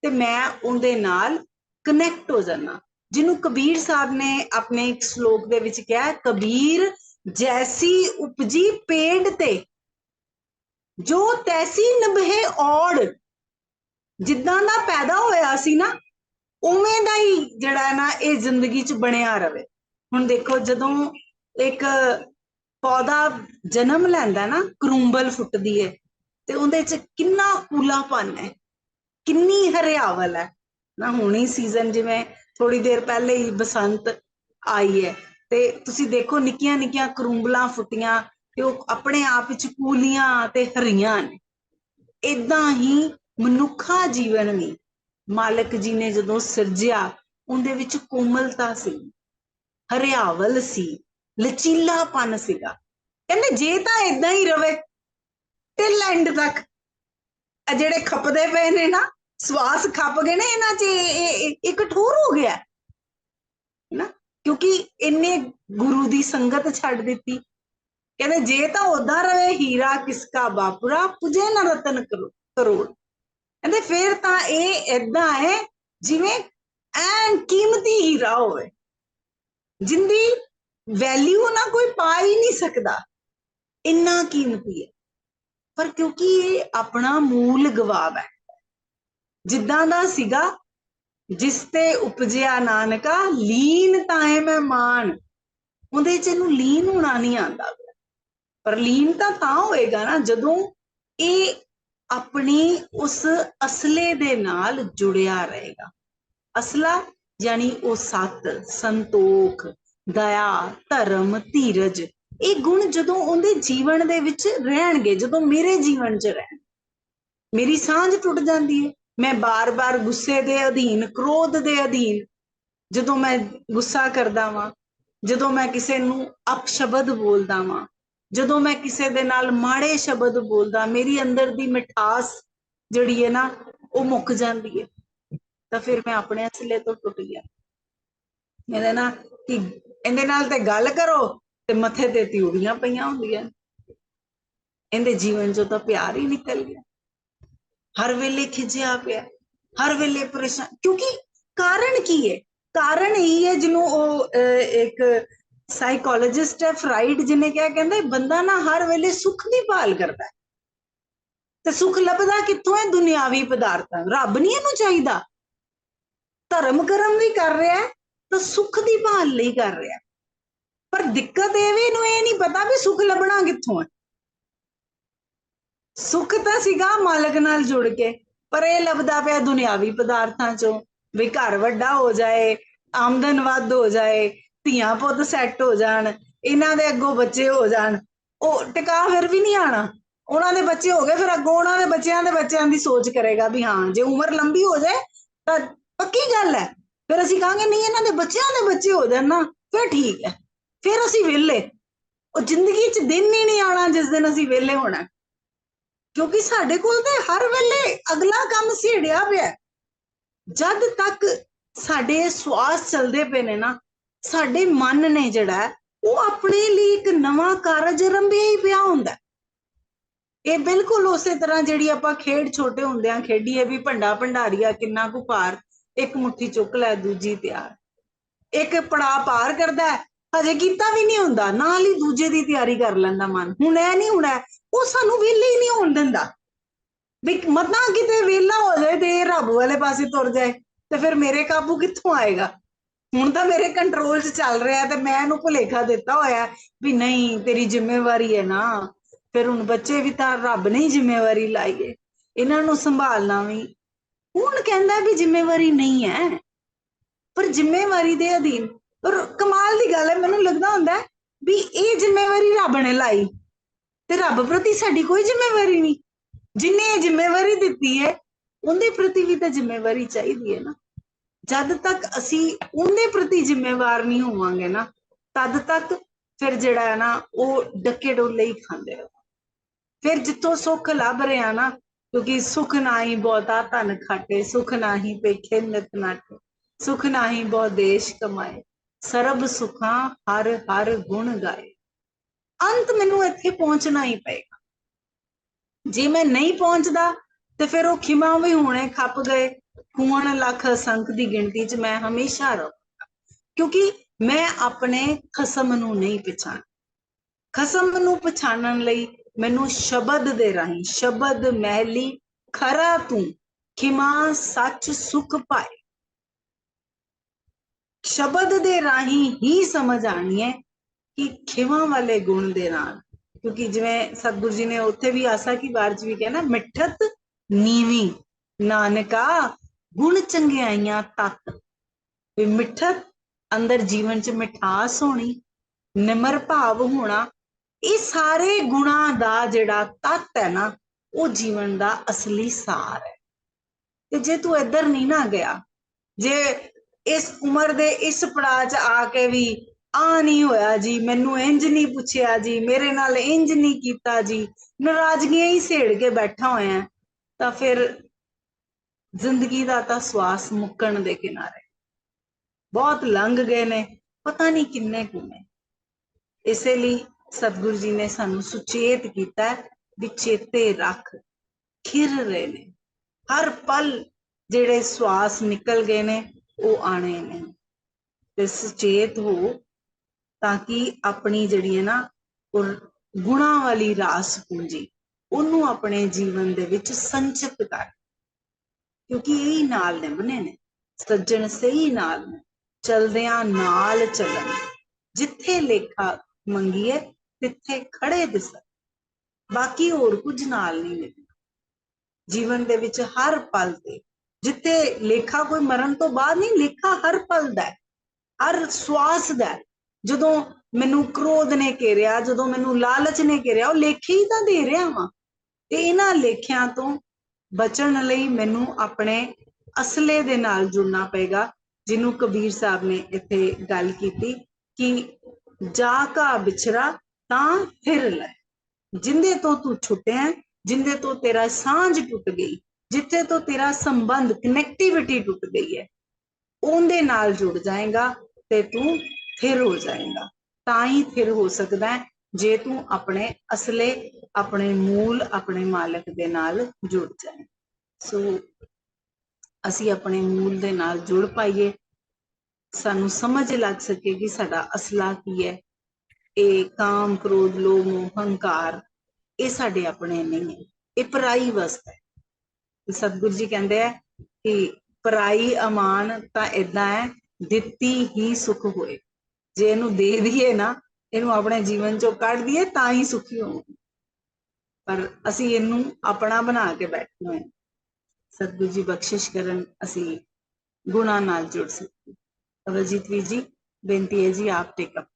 ਤੇ ਮੈਂ ਉਹਦੇ ਨਾਲ ਕਨੈਕਟ ਹੋ ਜਾਣਾ ਜਿਹਨੂੰ ਕਬੀਰ ਸਾਹਿਬ ਨੇ ਆਪਣੇ ਇੱਕ ਸ਼ਲੋਕ ਦੇ ਵਿੱਚ ਕਿਹਾ ਕਬੀਰ ਜੈਸੀ ਉਪਜੀ ਪੇੜ ਤੇ, ਜੋ ਤੈਸੀ ਨਭੇ ਔੜ। ਜਿੱਦਾਂ ਦਾ ਪੈਦਾ ਹੋਇਆ ਸੀ ਨਾ, ਉਵੇਂ ਦਾ ਹੀ ਜਿਹੜਾ ਨਾ ਇਹ ਜ਼ਿੰਦਗੀ 'ਚ ਬਣਿਆ ਰਵੇ। ਹੁਣ ਦੇਖੋ, ਜਦੋਂ ਇੱਕ ਪੌਦਾ ਜਨਮ ਲੈਂਦਾ ਨਾ ਕਰੂੰਬਲ ਫੁੱਟਦੀ ਹੈ ਤੇ ਉਹਦੇ 'ਚ ਕਿੰਨਾ ਕੂਲਾਪਨ ਹੈ ਕਿੰਨੀ ਹਰਿਆਵਲ ਹੈ ਨਾ ਹੁਣੀ ਸੀਜ਼ਨ ਜਿਵੇਂ ਥੋੜੀ ਦੇਰ ਪਹਿਲੇ ਹੀ ਬਸੰਤ ਆਈ ਹੈ ਤੇ ਤੁਸੀਂ ਦੇਖੋ ਨਿੱਕੀਆਂ ਨਿੱਕੀਆਂ ਕਰੂੰਬਲਾਂ ਫੁੱਟੀਆਂ ਤੇ ਉਹ ਆਪਣੇ ਆਪ ਵਿੱਚ ਕੂਲੀਆਂ ਤੇ ਹਰੀਆਂ ਨੇ। ਇਦਾਂ ਹੀ ਮਨੁੱਖਾ ਜੀਵਨ ਵੀ ਮਾਲਕ ਜੀ ਨੇ ਜਦੋਂ ਸਿਰਜਿਆ, ਉਹਦੇ ਵਿੱਚ ਕੋਮਲਤਾ ਸੀ, ਹਰਿਆਵਲ ਸੀ। ਲਚੀਲਾਪਨ ਸੀਗਾ। ਕਹਿੰਦੇ ਜੇ ਤਾਂ ਇਦਾਂ ਹੀ ਰਵੇ ਟਿਲ ਐਂਡ ਤੱਕ। ਆ ਜਿਹੜੇ ਖਪਦੇ ਪਏ ਨੇ ਨਾ, ਸਵਾਸ ਖੱਪ ਗਏ ਨੇ ਇਹਨਾਂ 'ਚ ਇੱਕ ਠੋਰ ਹੋ ਗਿਆ। ਨਾ ਕਿਉਂਕਿ ਇੰਨੇ ਗੁਰੂ ਦੀ ਸੰਗਤ ਛੱਡ ਦਿੱਤੀ। ਕਹਿੰਦੇ ਜੇ ਤਾਂ ਉਦਾਂ ਰਵੇ, ਹੀਰਾ ਕਿਸਕਾ ਬਾਪੁਰਾ, ਪੁਜੇ ਨਾ ਰਤਨ ਕਰੋੜ। ਕਹਿੰਦੇ ਫੇਰ ਤਾਂ ਇਹ ਇਦਾਂ ਹੈ, ਜਿਵੇਂ ਐਨ ਕੀਮਤੀ ਹੀਰਾ ਹੋਵੇ। ਜਿੰਦੀ ਵੈਲਿਊ ਨਾ ਕੋਈ ਪਾ ਹੀ ਨਹੀਂ ਸਕਦਾ। ਇੰਨਾ ਕੀਮਤੀ ਹੈ। ਪਰ ਕਿਉਂਕਿ ਇਹ ਆਪਣਾ ਮੂਲ ਗਵਾਬ ਹੈ। ਜਿੱਦਾਂ ਦਾ ਸੀਗਾ, ਜਿਸ ਤੇ ਉਪਜਿਆ ਨਾਨਕਾ, ਲੀਨ ਤਾਏ ਮੈਂ ਮਾਨ ਉਹਦੇ ਚ ਇਹਨੂੰ ਲੀਨ ਹੋਣਾ ਨਹੀਂ ਆਂਦਾ ਪਰ ਲੀਨ ਤਾਂ ਤਾਂ ਹੋਏਗਾ ਨਾ, ਜਦੋਂ ਇਹ ਆਪਣੀ ਉਸ ਅਸਲੇ ਦੇ ਨਾਲ ਜੁੜਿਆ ਰਹੇਗਾ। ਅਸਲਾ ਯਾਨੀ ਉਹ ਸਤ, ਸੰਤੋਖ ਦਇਆ, ਧਰਮ, ਧੀਰਜ, ਇਹ ਗੁਣ ਜਦੋਂ ਉਹਦੇ ਜੀਵਨ ਦੇ ਵਿੱਚ ਰਹਿਣਗੇ, ਜਦੋਂ ਮੇਰੇ ਜੀਵਨ 'ਚ ਰਹਿਣ। ਮੇਰੀ ਸਾਂਝ ਟੁੱਟ ਜਾਂਦੀ ਹੈ ਮੈਂ ਬਾਰ-ਬਾਰ ਗੁੱਸੇ ਦੇ ਅਧੀਨ, ਕ੍ਰੋਧ ਦੇ ਅਧੀਨ, ਜਦੋਂ ਮੈਂ ਗੁੱਸਾ ਕਰਦਾ ਵਾਂ, ਜਦੋਂ ਮੈਂ ਕਿਸੇ ਨੂੰ ਅਪਸ਼ਬਦ ਬੋਲਦਾ ਵਾਂ, ਜਦੋਂ ਮੈਂ ਕਿਸੇ ਦੇ ਨਾਲ ਮਾੜੇ ਸ਼ਬਦ ਬੋਲਦਾ, ਮੇਰੀ ਅੰਦਰ ਦੀ ਮਿਠਾਸ ਜਿਹੜੀ ਹੈ ਨਾ, ਉਹ ਮੁੱਕ ਜਾਂਦੀ ਹੈ ਤਾਂ ਫਿਰ ਮੈਂ ਆਪਣੇ ਅਸਲੇ ਤੋਂ ਟੁੱਟ ਗਿਆ। ਇਹਦੇ ਨਾ ਕਿ ਇਹਦੇ ਨਾਲ ਤੇ ਗੱਲ ਕਰੋ ਤੇ ਮੱਥੇ ਤੇ ਤਿਉੜੀਆਂ ਪਈਆਂ ਹੁੰਦੀਆਂ। ਇਹਦੇ ਜੀਵਨ ਚੋਂ ਤਾਂ ਪਿਆਰ ਹੀ ਨਿਕਲ ਗਿਆ। ਹਰ ਵੇਲੇ ਖਿਜਿਆ ਪਿਆ, ਹਰ ਵੇਲੇ ਪਰੇਸ਼ਾਨ, ਕਿਉਂਕਿ ਕਾਰਨ ਕੀ ਹੈ? ਕਾਰਨ ਇਹ ਹੈ ਜਿਹਨੂੰ ਉਹ ਇੱਕ ਸਾਈਕੋਲੋਜਿਸਟ ਹੈ ਫਰਾਈਡ ਜਿਹਨੇ ਕਿਹਾ, ਕਹਿੰਦਾ ਬੰਦਾ ਨਾ ਹਰ ਵੇਲੇ ਸੁੱਖ ਦੀ ਭਾਲ ਕਰਦਾ ਹੈ। ਤੇ ਸੁੱਖ ਲੱਭਦਾ ਕਿੱਥੋਂ ਹੈ? ਦੁਨਿਆਵੀ ਪਦਾਰਥਾਂ। ਰੱਬ ਨਹੀਂ ਇਹਨੂੰ ਚਾਹੀਦਾ। ਧਰਮ ਕਰਮ ਵੀ ਕਰ ਰਿਹਾ ਹੈ ਤਾਂ ਸੁੱਖ ਦੀ ਭਾਲ ਲਈ ਕਰ ਰਿਹਾ। ਪਰ ਦਿੱਕਤ ਇਹ ਵੀ ਇਹਨੂੰ ਇਹ ਨਹੀਂ ਪਤਾ ਵੀ ਸੁੱਖ ਲੱਭਣਾ ਕਿੱਥੋਂ ਹੈ। ਸੁੱਖ ਤਾਂ ਸੀਗਾ ਮਾਲਕ ਨਾਲ ਜੁੜ ਕੇ, ਪਰ ਇਹ ਲੱਭਦਾ ਪਿਆ ਦੁਨਿਆਵੀ ਪਦਾਰਥਾਂ ਚੋਂ ਵੀ ਘਰ ਵੱਡਾ ਹੋ ਜਾਏ, ਆਮਦਨ ਵੱਧ ਹੋ ਜਾਏ, ਧੀਆਂ ਪੁੱਤ ਸੈੱਟ ਹੋ ਜਾਣ, ਇਹਨਾਂ ਦੇ ਅੱਗੋਂ ਬੱਚੇ ਹੋ ਜਾਣ, ਉਹ ਟਿਕਾ ਫਿਰ ਵੀ ਨਹੀਂ ਆਣਾ। ਉਹਨਾਂ ਦੇ ਬੱਚੇ ਹੋ ਗਏ, ਫਿਰ ਅੱਗੋਂ ਉਹਨਾਂ ਦੇ ਬੱਚਿਆਂ ਦੇ ਬੱਚਿਆਂ ਦੀ ਸੋਚ ਕਰੇਗਾ ਵੀ ਹਾਂ, ਜੇ ਉਮਰ ਲੰਬੀ ਹੋ ਜਾਏ ਤਾਂ ਪੱਕੀ ਗੱਲ ਹੈ। ਫਿਰ ਅਸੀਂ ਕਹਾਂਗੇ, ਨਹੀਂ, ਇਹਨਾਂ ਦੇ ਬੱਚਿਆਂ ਦੇ ਬੱਚੇ ਹੋ ਜਾਣ ਨਾ, ਫਿਰ ਠੀਕ ਹੈ। ਫਿਰ ਅਸੀਂ ਵਿਹਲੇ। ਉਹ ਜ਼ਿੰਦਗੀ 'ਚ ਦਿਨ ਹੀ ਨਹੀਂ ਆਣਾ ਜਿਸ ਦਿਨ ਅਸੀਂ ਵਿਹਲੇ ਹੋਣਾ। ਕਿਉਂਕਿ ਸਾਡੇ ਕੋਲ ਤੇ ਹਰ ਵੇਲੇ ਅਗਲਾ ਕੰਮ ਛੇੜਿਆ ਪਿਆ ਜਦ ਤੱਕ ਸਾਡੇ ਸਵਾਸ ਚੱਲਦੇ ਪਏ ਨੇ ਨਾ, ਸਾਡੇ ਮਨ ਨੇ ਜਿਹੜਾ ਉਹ ਆਪਣੇ ਲਈ ਇੱਕ ਨਵਾਂ ਕਾਰਜ ਰੰਭਿਆ ਹੀ ਪਿਆ ਹੁੰਦਾ ਇਹ ਬਿਲਕੁਲ ਉਸੇ ਤਰ੍ਹਾਂ ਜਿਹੜੀ ਆਪਾਂ ਖੇਡ ਛੋਟੇ ਹੁੰਦਿਆਂ ਖੇਡੀਏ ਵੀ ਭੰਡਾ ਭੰਡਾਰੀਆ ਕਿੰਨਾ ਕੁ ਭਾਰ ਇੱਕ ਮੁੱਠੀ ਚੁੱਕ ਲੈ, ਦੂਜੀ ਤਿਆਰ। ਇੱਕ ਪੜਾ ਪਾਰ ਕਰਦਾ ਹਜੇ ਕੀਤਾ ਵੀ ਨਹੀਂ ਹੁੰਦਾ। ਨਾਲ ਹੀ ਦੂਜੇ ਦੀ ਤਿਆਰੀ ਕਰ ਲੈਂਦਾ ਮਨ। ਹੁਣ ਇਹ ਨਹੀਂ ਹੋਣਾ, ਉਹ ਸਾਨੂੰ ਵਿਹਲੇ ਹੀ ਨਹੀਂ ਹੋਣ ਦਿੰਦਾ। ਵੀ ਮਤਾਂ ਕਿਤੇ ਵਿਹਲਾ ਹੋ ਜਾਏ ਤੇ ਰੱਬ ਵਾਲੇ ਪਾਸੇ ਤੁਰ ਜਾਏ, ਤੇ ਫਿਰ ਮੇਰੇ ਕਾਬੂ ਕਿੱਥੋਂ ਆਏਗਾ? ਹੁਣ ਤਾਂ ਮੇਰੇ ਕੰਟਰੋਲ 'ਚ ਚੱਲ ਰਿਹਾ ਤੇ ਮੈਂ ਇਹਨੂੰ ਭੁਲੇਖਾ ਦਿੱਤਾ ਹੋਇਆ ਵੀ ਨਹੀਂ, ਤੇਰੀ ਜ਼ਿੰਮੇਵਾਰੀ ਹੈ ਨਾ। ਫਿਰ ਹੁਣ ਬੱਚੇ ਵੀ ਤਾਂ ਰੱਬ ਨੇ ਹੀ ਜ਼ਿੰਮੇਵਾਰੀ ਲਾਈ ਹੈ ਇਹਨਾਂ ਨੂੰ ਸੰਭਾਲਣਾ ਵੀ ਹੁਣ ਕਹਿੰਦਾ ਵੀ ਜ਼ਿੰਮੇਵਾਰੀ ਨਹੀਂ ਹੈ। ਪਰ ਜ਼ਿੰਮੇਵਾਰੀ ਦੇ ਅਧੀਨ ਪਰ ਕਮਾਲ ਦੀ ਗੱਲ ਹੈ, ਮੈਨੂੰ ਲੱਗਦਾ ਹੁੰਦਾ ਵੀ ਇਹ ਜ਼ਿੰਮੇਵਾਰੀ ਰੱਬ ਨੇ ਲਾਈ ਤੇ ਰੱਬ ਪ੍ਰਤੀ ਸਾਡੀ ਕੋਈ ਜ਼ਿੰਮੇਵਾਰੀ ਨਹੀਂ। ਜਿਨੇ ਇਹ ਜ਼ਿੰਮੇਵਾਰੀ ਦਿੱਤੀ ਹੈ, ਉਹਦੇ ਪ੍ਰਤੀ ਵੀ ਤਾਂ ਜ਼ਿੰਮੇਵਾਰੀ ਚਾਹੀਦੀ ਹੈ ਨਾ। ਜਦ ਤੱਕ ਅਸੀਂ ਉਹਦੇ ਪ੍ਰਤੀ ਜ਼ਿੰਮੇਵਾਰ ਨਹੀਂ ਹੋਵਾਂਗੇ ਨਾ, ਤਦ ਤੱਕ ਫਿਰ ਜਿਹੜਾ ਹੈ ਨਾ, ਉਹ ਡੱਕੇ ਡੋਲੇ ਹੀ ਖਾਂਦੇ ਰਹੋ। ਫਿਰ ਜਿੱਥੋਂ ਸੁੱਖ ਲੱਭ ਰਿਹਾ ਨਾ ਕਿਉਂਕਿ ਸੁਖ ਨਾਹੀ ਬਹੁਤਾ ਧਨ ਖਾਟੇ, ਸੁਖ ਨਾਹੀ ਪੇਖੇ ਨਿਤ ਨਾਟੇ, ਸੁਖ ਨਾਹੀ ਬਹੁ ਦੇਸ਼ ਕਮਾਏ, ਸਰਬ ਸੁਖਾਂ ਹਰ ਹਰ ਗੁਣ ਗਾਏ। ਅੰਤ ਮੈਨੂੰ ਇੱਥੇ ਪਹੁੰਚਣਾ ਹੀ ਪਏਗਾ। ਜੇ ਮੈਂ ਨਹੀਂ ਪਹੁੰਚਦਾ, ਤੇ ਫਿਰ ਉਹ ਖਿਮਾ ਵੀ ਹੋਣੇ ਖੱਪ ਗਏ। ਖੂਨ ਲੱਖ ਸੰਖ ਦੀ ਗਿਣਤੀ 'ਚ ਮੈਂ ਹਮੇਸ਼ਾ ਰਹਾਂਗਾ। ਕਿਉਂਕਿ ਮੈਂ ਆਪਣੇ ਖਸਮ ਨੂੰ ਨਹੀਂ ਪਛਾਣ ਖਸਮ ਨੂੰ ਪਛਾਣਨ ਲਈ ਮੈਨੂੰ ਸ਼ਬਦ ਦੇ ਰਾਹੀਂ, ਸ਼ਬਦ ਮਹਿਲੀ, ਖਰਾ ਤੂੰ, ਖਿਮਾ ਸੱਚ ਸੁਖ ਪਾਏ। ਸ਼ਬਦ ਦੇ ਰਾਹੀਂ ਹੀ ਸਮਝ ਆਣੀ ਹੈ ਕਿ ਖਿਮਾ ਵਾਲੇ ਗੁਣ ਦੇ ਨਾਲ, ਕਿਉਂਕਿ ਜਿਵੇਂ ਸਤਿਗੁਰੂ ਜੀ ਨੇ ਉੱਥੇ ਵੀ ਆਸਾ ਕੀ ਵਾਰ ਚ ਵੀ ਕਿਹਾ ਨਾ, ਮਿੱਠਤ ਨੀਵੀ, ਨਾਨਕਾ ਗੁਣ ਚੰਗਿਆਈਆਂ ਤਤ। ਵੀ ਮਿੱਠਤ ਅੰਦਰ ਜੀਵਨ ਚ ਮਿਠਾਸ ਹੋਣੀ, ਨਿਮਰ ਭਾਵ ਹੋਣਾ ਇਹ ਸਾਰੇ ਗੁਣਾਂ ਦਾ ਜਿਹੜਾ ਤੱਤ ਹੈ ਨਾ, ਉਹ ਜੀਵਨ ਦਾ ਅਸਲੀ ਸਾਰ ਹੈ। ਤੇ ਜੇ ਤੂੰ ਇੱਧਰ ਨਹੀਂ ਨਾ ਗਿਆ, ਜੇ ਇਸ ਉਮਰ ਦੇ ਇਸ ਪੜਾਅ 'ਚ ਆ ਕੇ ਵੀ ਆ ਨਹੀਂ ਹੋਇਆ ਜੀ, ਮੈਨੂੰ ਇੰਜ ਨਹੀਂ ਪੁੱਛਿਆ ਜੀ, ਮੇਰੇ ਨਾਲ ਇੰਜ ਨਹੀਂ ਕੀਤਾ ਜੀ, ਨਾਰਾਜ਼ਗੀਆਂ ਹੀ ਸੇੜ ਕੇ ਬੈਠਾ ਹੋਇਆ ਤਾਂ ਫਿਰ ਜ਼ਿੰਦਗੀ ਦਾ ਤਾਂ ਸਵਾਸ ਮੁੱਕਣ ਦੇ ਕਿਨਾਰੇ। ਬਹੁਤ ਲੰਘ ਗਏ ਨੇ, ਪਤਾ ਨਹੀਂ ਕਿੰਨੇ ਕੁ ਨੇ। ਇਸੇ ਲਈ ਸਤਿਗੁਰੂ ਜੀ ਨੇ ਸਾਨੂੰ ਸੁਚੇਤ ਕੀਤਾ ਵੀ ਚੇਤੇ ਰੱਖ, ਖਿਰ ਰਹੇ ਨੇ। ਹਰ ਪਲ ਜਿਹੜੇ ਸਵਾਸ ਨਿਕਲ ਗਏ ਨੇ, ਉਹ ਆਣੇ ਨੇ। ਤੇ ਸੁਚੇਤ ਹੋ ਤਾਂ ਕਿ ਆਪਣੀ ਜਿਹੜੀ ਹੈ ਨਾ, ਉਹ ਗੁਣਾ ਵਾਲੀ ਰਾਸ ਪੂੰਜੀ, ਉਹਨੂੰ ਆਪਣੇ ਜੀਵਨ ਦੇ ਵਿੱਚ ਸੰਚਿਤ ਕਰ। ਕਿਉਂਕਿ ਇਹ ਹੀ ਨਾਲ ਨੇ ਬਣੇ ਨੇ। ਸੱਜਣ ਸਹੀ ਨਾਲ ਨੇ। ਚਲਦਿਆਂ ਨਾਲ ਚੱਲਣ। ਜਿੱਥੇ ਲੇਖਾ ਮੰਗੀਏ ਤਿੱਥੇ ਖੜੇ ਦਿਸ ਬਾਕੀ ਹੋਰ ਕੁਝ ਨਾਲ ਨਹੀਂ ਮਿਲਣਾ। ਜੀਵਨ ਦੇ ਵਿੱਚ ਹਰ ਪਲ ਤੇ ਜਿੱਥੇ ਲੇਖਾ ਕੋਈ ਮਰਨ ਤੋਂ ਬਾਅਦ ਨਹੀਂ, ਲੇਖਾ ਹਰ ਪਲ ਦਾ ਹਰ ਸਵਾਸ ਦਾ ਜਦੋਂ ਮੈਨੂੰ ਕ੍ਰੋਧ ਨੇ ਘੇਰਿਆ, ਜਦੋਂ ਮੈਨੂੰ ਲਾਲਚ ਨੇ ਘੇਰਿਆ, ਉਹ ਲੇਖੇ ਹੀ ਤਾਂ ਦੇ ਰਿਹਾ ਵਾਂ। ਤੇ ਇਹਨਾਂ ਲੇਖਿਆਂ ਤੋਂ ਬਚਣ ਲਈ ਮੈਨੂੰ ਆਪਣੇ ਅਸਲੇ ਦੇ ਨਾਲ ਜੁੜਨਾ ਪਏਗਾ, ਜਿਹਨੂੰ ਕਬੀਰ ਸਾਹਿਬ ਨੇ ਇੱਥੇ ਗੱਲ ਕੀਤੀ ਕਿ ਜਾ ਕਾ ਵਿਛੜਾ ਤਾਂ ਫਿਰ ਲੈ। ਜਿੰਦੇ ਤੋਂ ਤੂੰ ਛੁੱਟਿਆ, ਜਿੰਦੇ ਤੋਂ ਤੇਰਾ ਸਾਂਝ ਟੁੱਟ ਗਈ, ਜਿੱਥੇ ਤੋਂ ਤੇਰਾ ਸੰਬੰਧ ਕਨੈਕਟੀਵਿਟੀ ਟੁੱਟ ਗਈ ਹੈ, ਉਹਦੇ ਨਾਲ ਜੁੜ ਜਾਏਗਾ ਤੇ ਤੂੰ ਫਿਰ ਹੋ ਜਾਏਗਾ। ਤਾਂ ਹੀ ਫਿਰ ਹੋ ਸਕਦਾ ਹੈ, ਜੇ ਤੂੰ ਆਪਣੇ ਅਸਲੇ, ਆਪਣੇ ਮੂਲ, ਆਪਣੇ ਮਾਲਕ ਦੇ ਨਾਲ ਜੁੜ ਜਾਏ। ਸੋ ਅਸੀਂ ਆਪਣੇ ਮੂਲ ਦੇ ਨਾਲ ਜੁੜ ਪਾਈਏ। ਸਾਨੂੰ ਸਮਝ ਲੱਗ ਸਕੇ ਕਿ ਸਾਡਾ ਅਸਲਾ ਕੀ ਹੈ। ਇਹ ਕਾਮ, ਕ੍ਰੋਧ, ਲੋਭ, ਮੋਹ, ਹੰਕਾਰ, ਇਹ ਸਾਡੇ ਆਪਣੇ ਨਹੀਂ ਹੈ। ਇਹ ਪਰਾਈ ਵਸਤ ਹੈ। ਸਤਿਗੁਰੂ ਜੀ ਕਹਿੰਦੇ ਆ ਕਿ ਪਰਾਈ ਅਮਾਨ ਤਾਂ ਇਦਾਂ ਹੈ, ਦਿੱਤੀ ਹੀ ਸੁਖ ਹੋਏ। ਜੇ ਇਹਨੂੰ ਦੇ ਦਈਏ ਨਾ, ਇਹਨੂੰ ਆਪਣੇ ਜੀਵਨ ਚੋਂ ਕੱਢ ਦਈਏ ਤਾਂ ਹੀ ਸੁਖੀ ਹੋਵਾਂਗੇ। ਪਰ ਅਸੀਂ ਇਹਨੂੰ ਆਪਣਾ ਬਣਾ ਕੇ ਬੈਠੇ ਹੋਏ ਹਾਂ। ਸਤਿਗੁਰੂ ਜੀ ਬਖਸ਼ਿਸ਼ ਕਰਨ ਅਸੀਂ ਗੁਣਾ ਨਾਲ ਜੁੜ ਸਕੀਏ। ਅਵਲਜੀਤ ਵੀਰ ਜੀ, ਬੇਨਤੀ ਹੈ ਜੀ, ਆਪ ਟੇਕ ਅਪ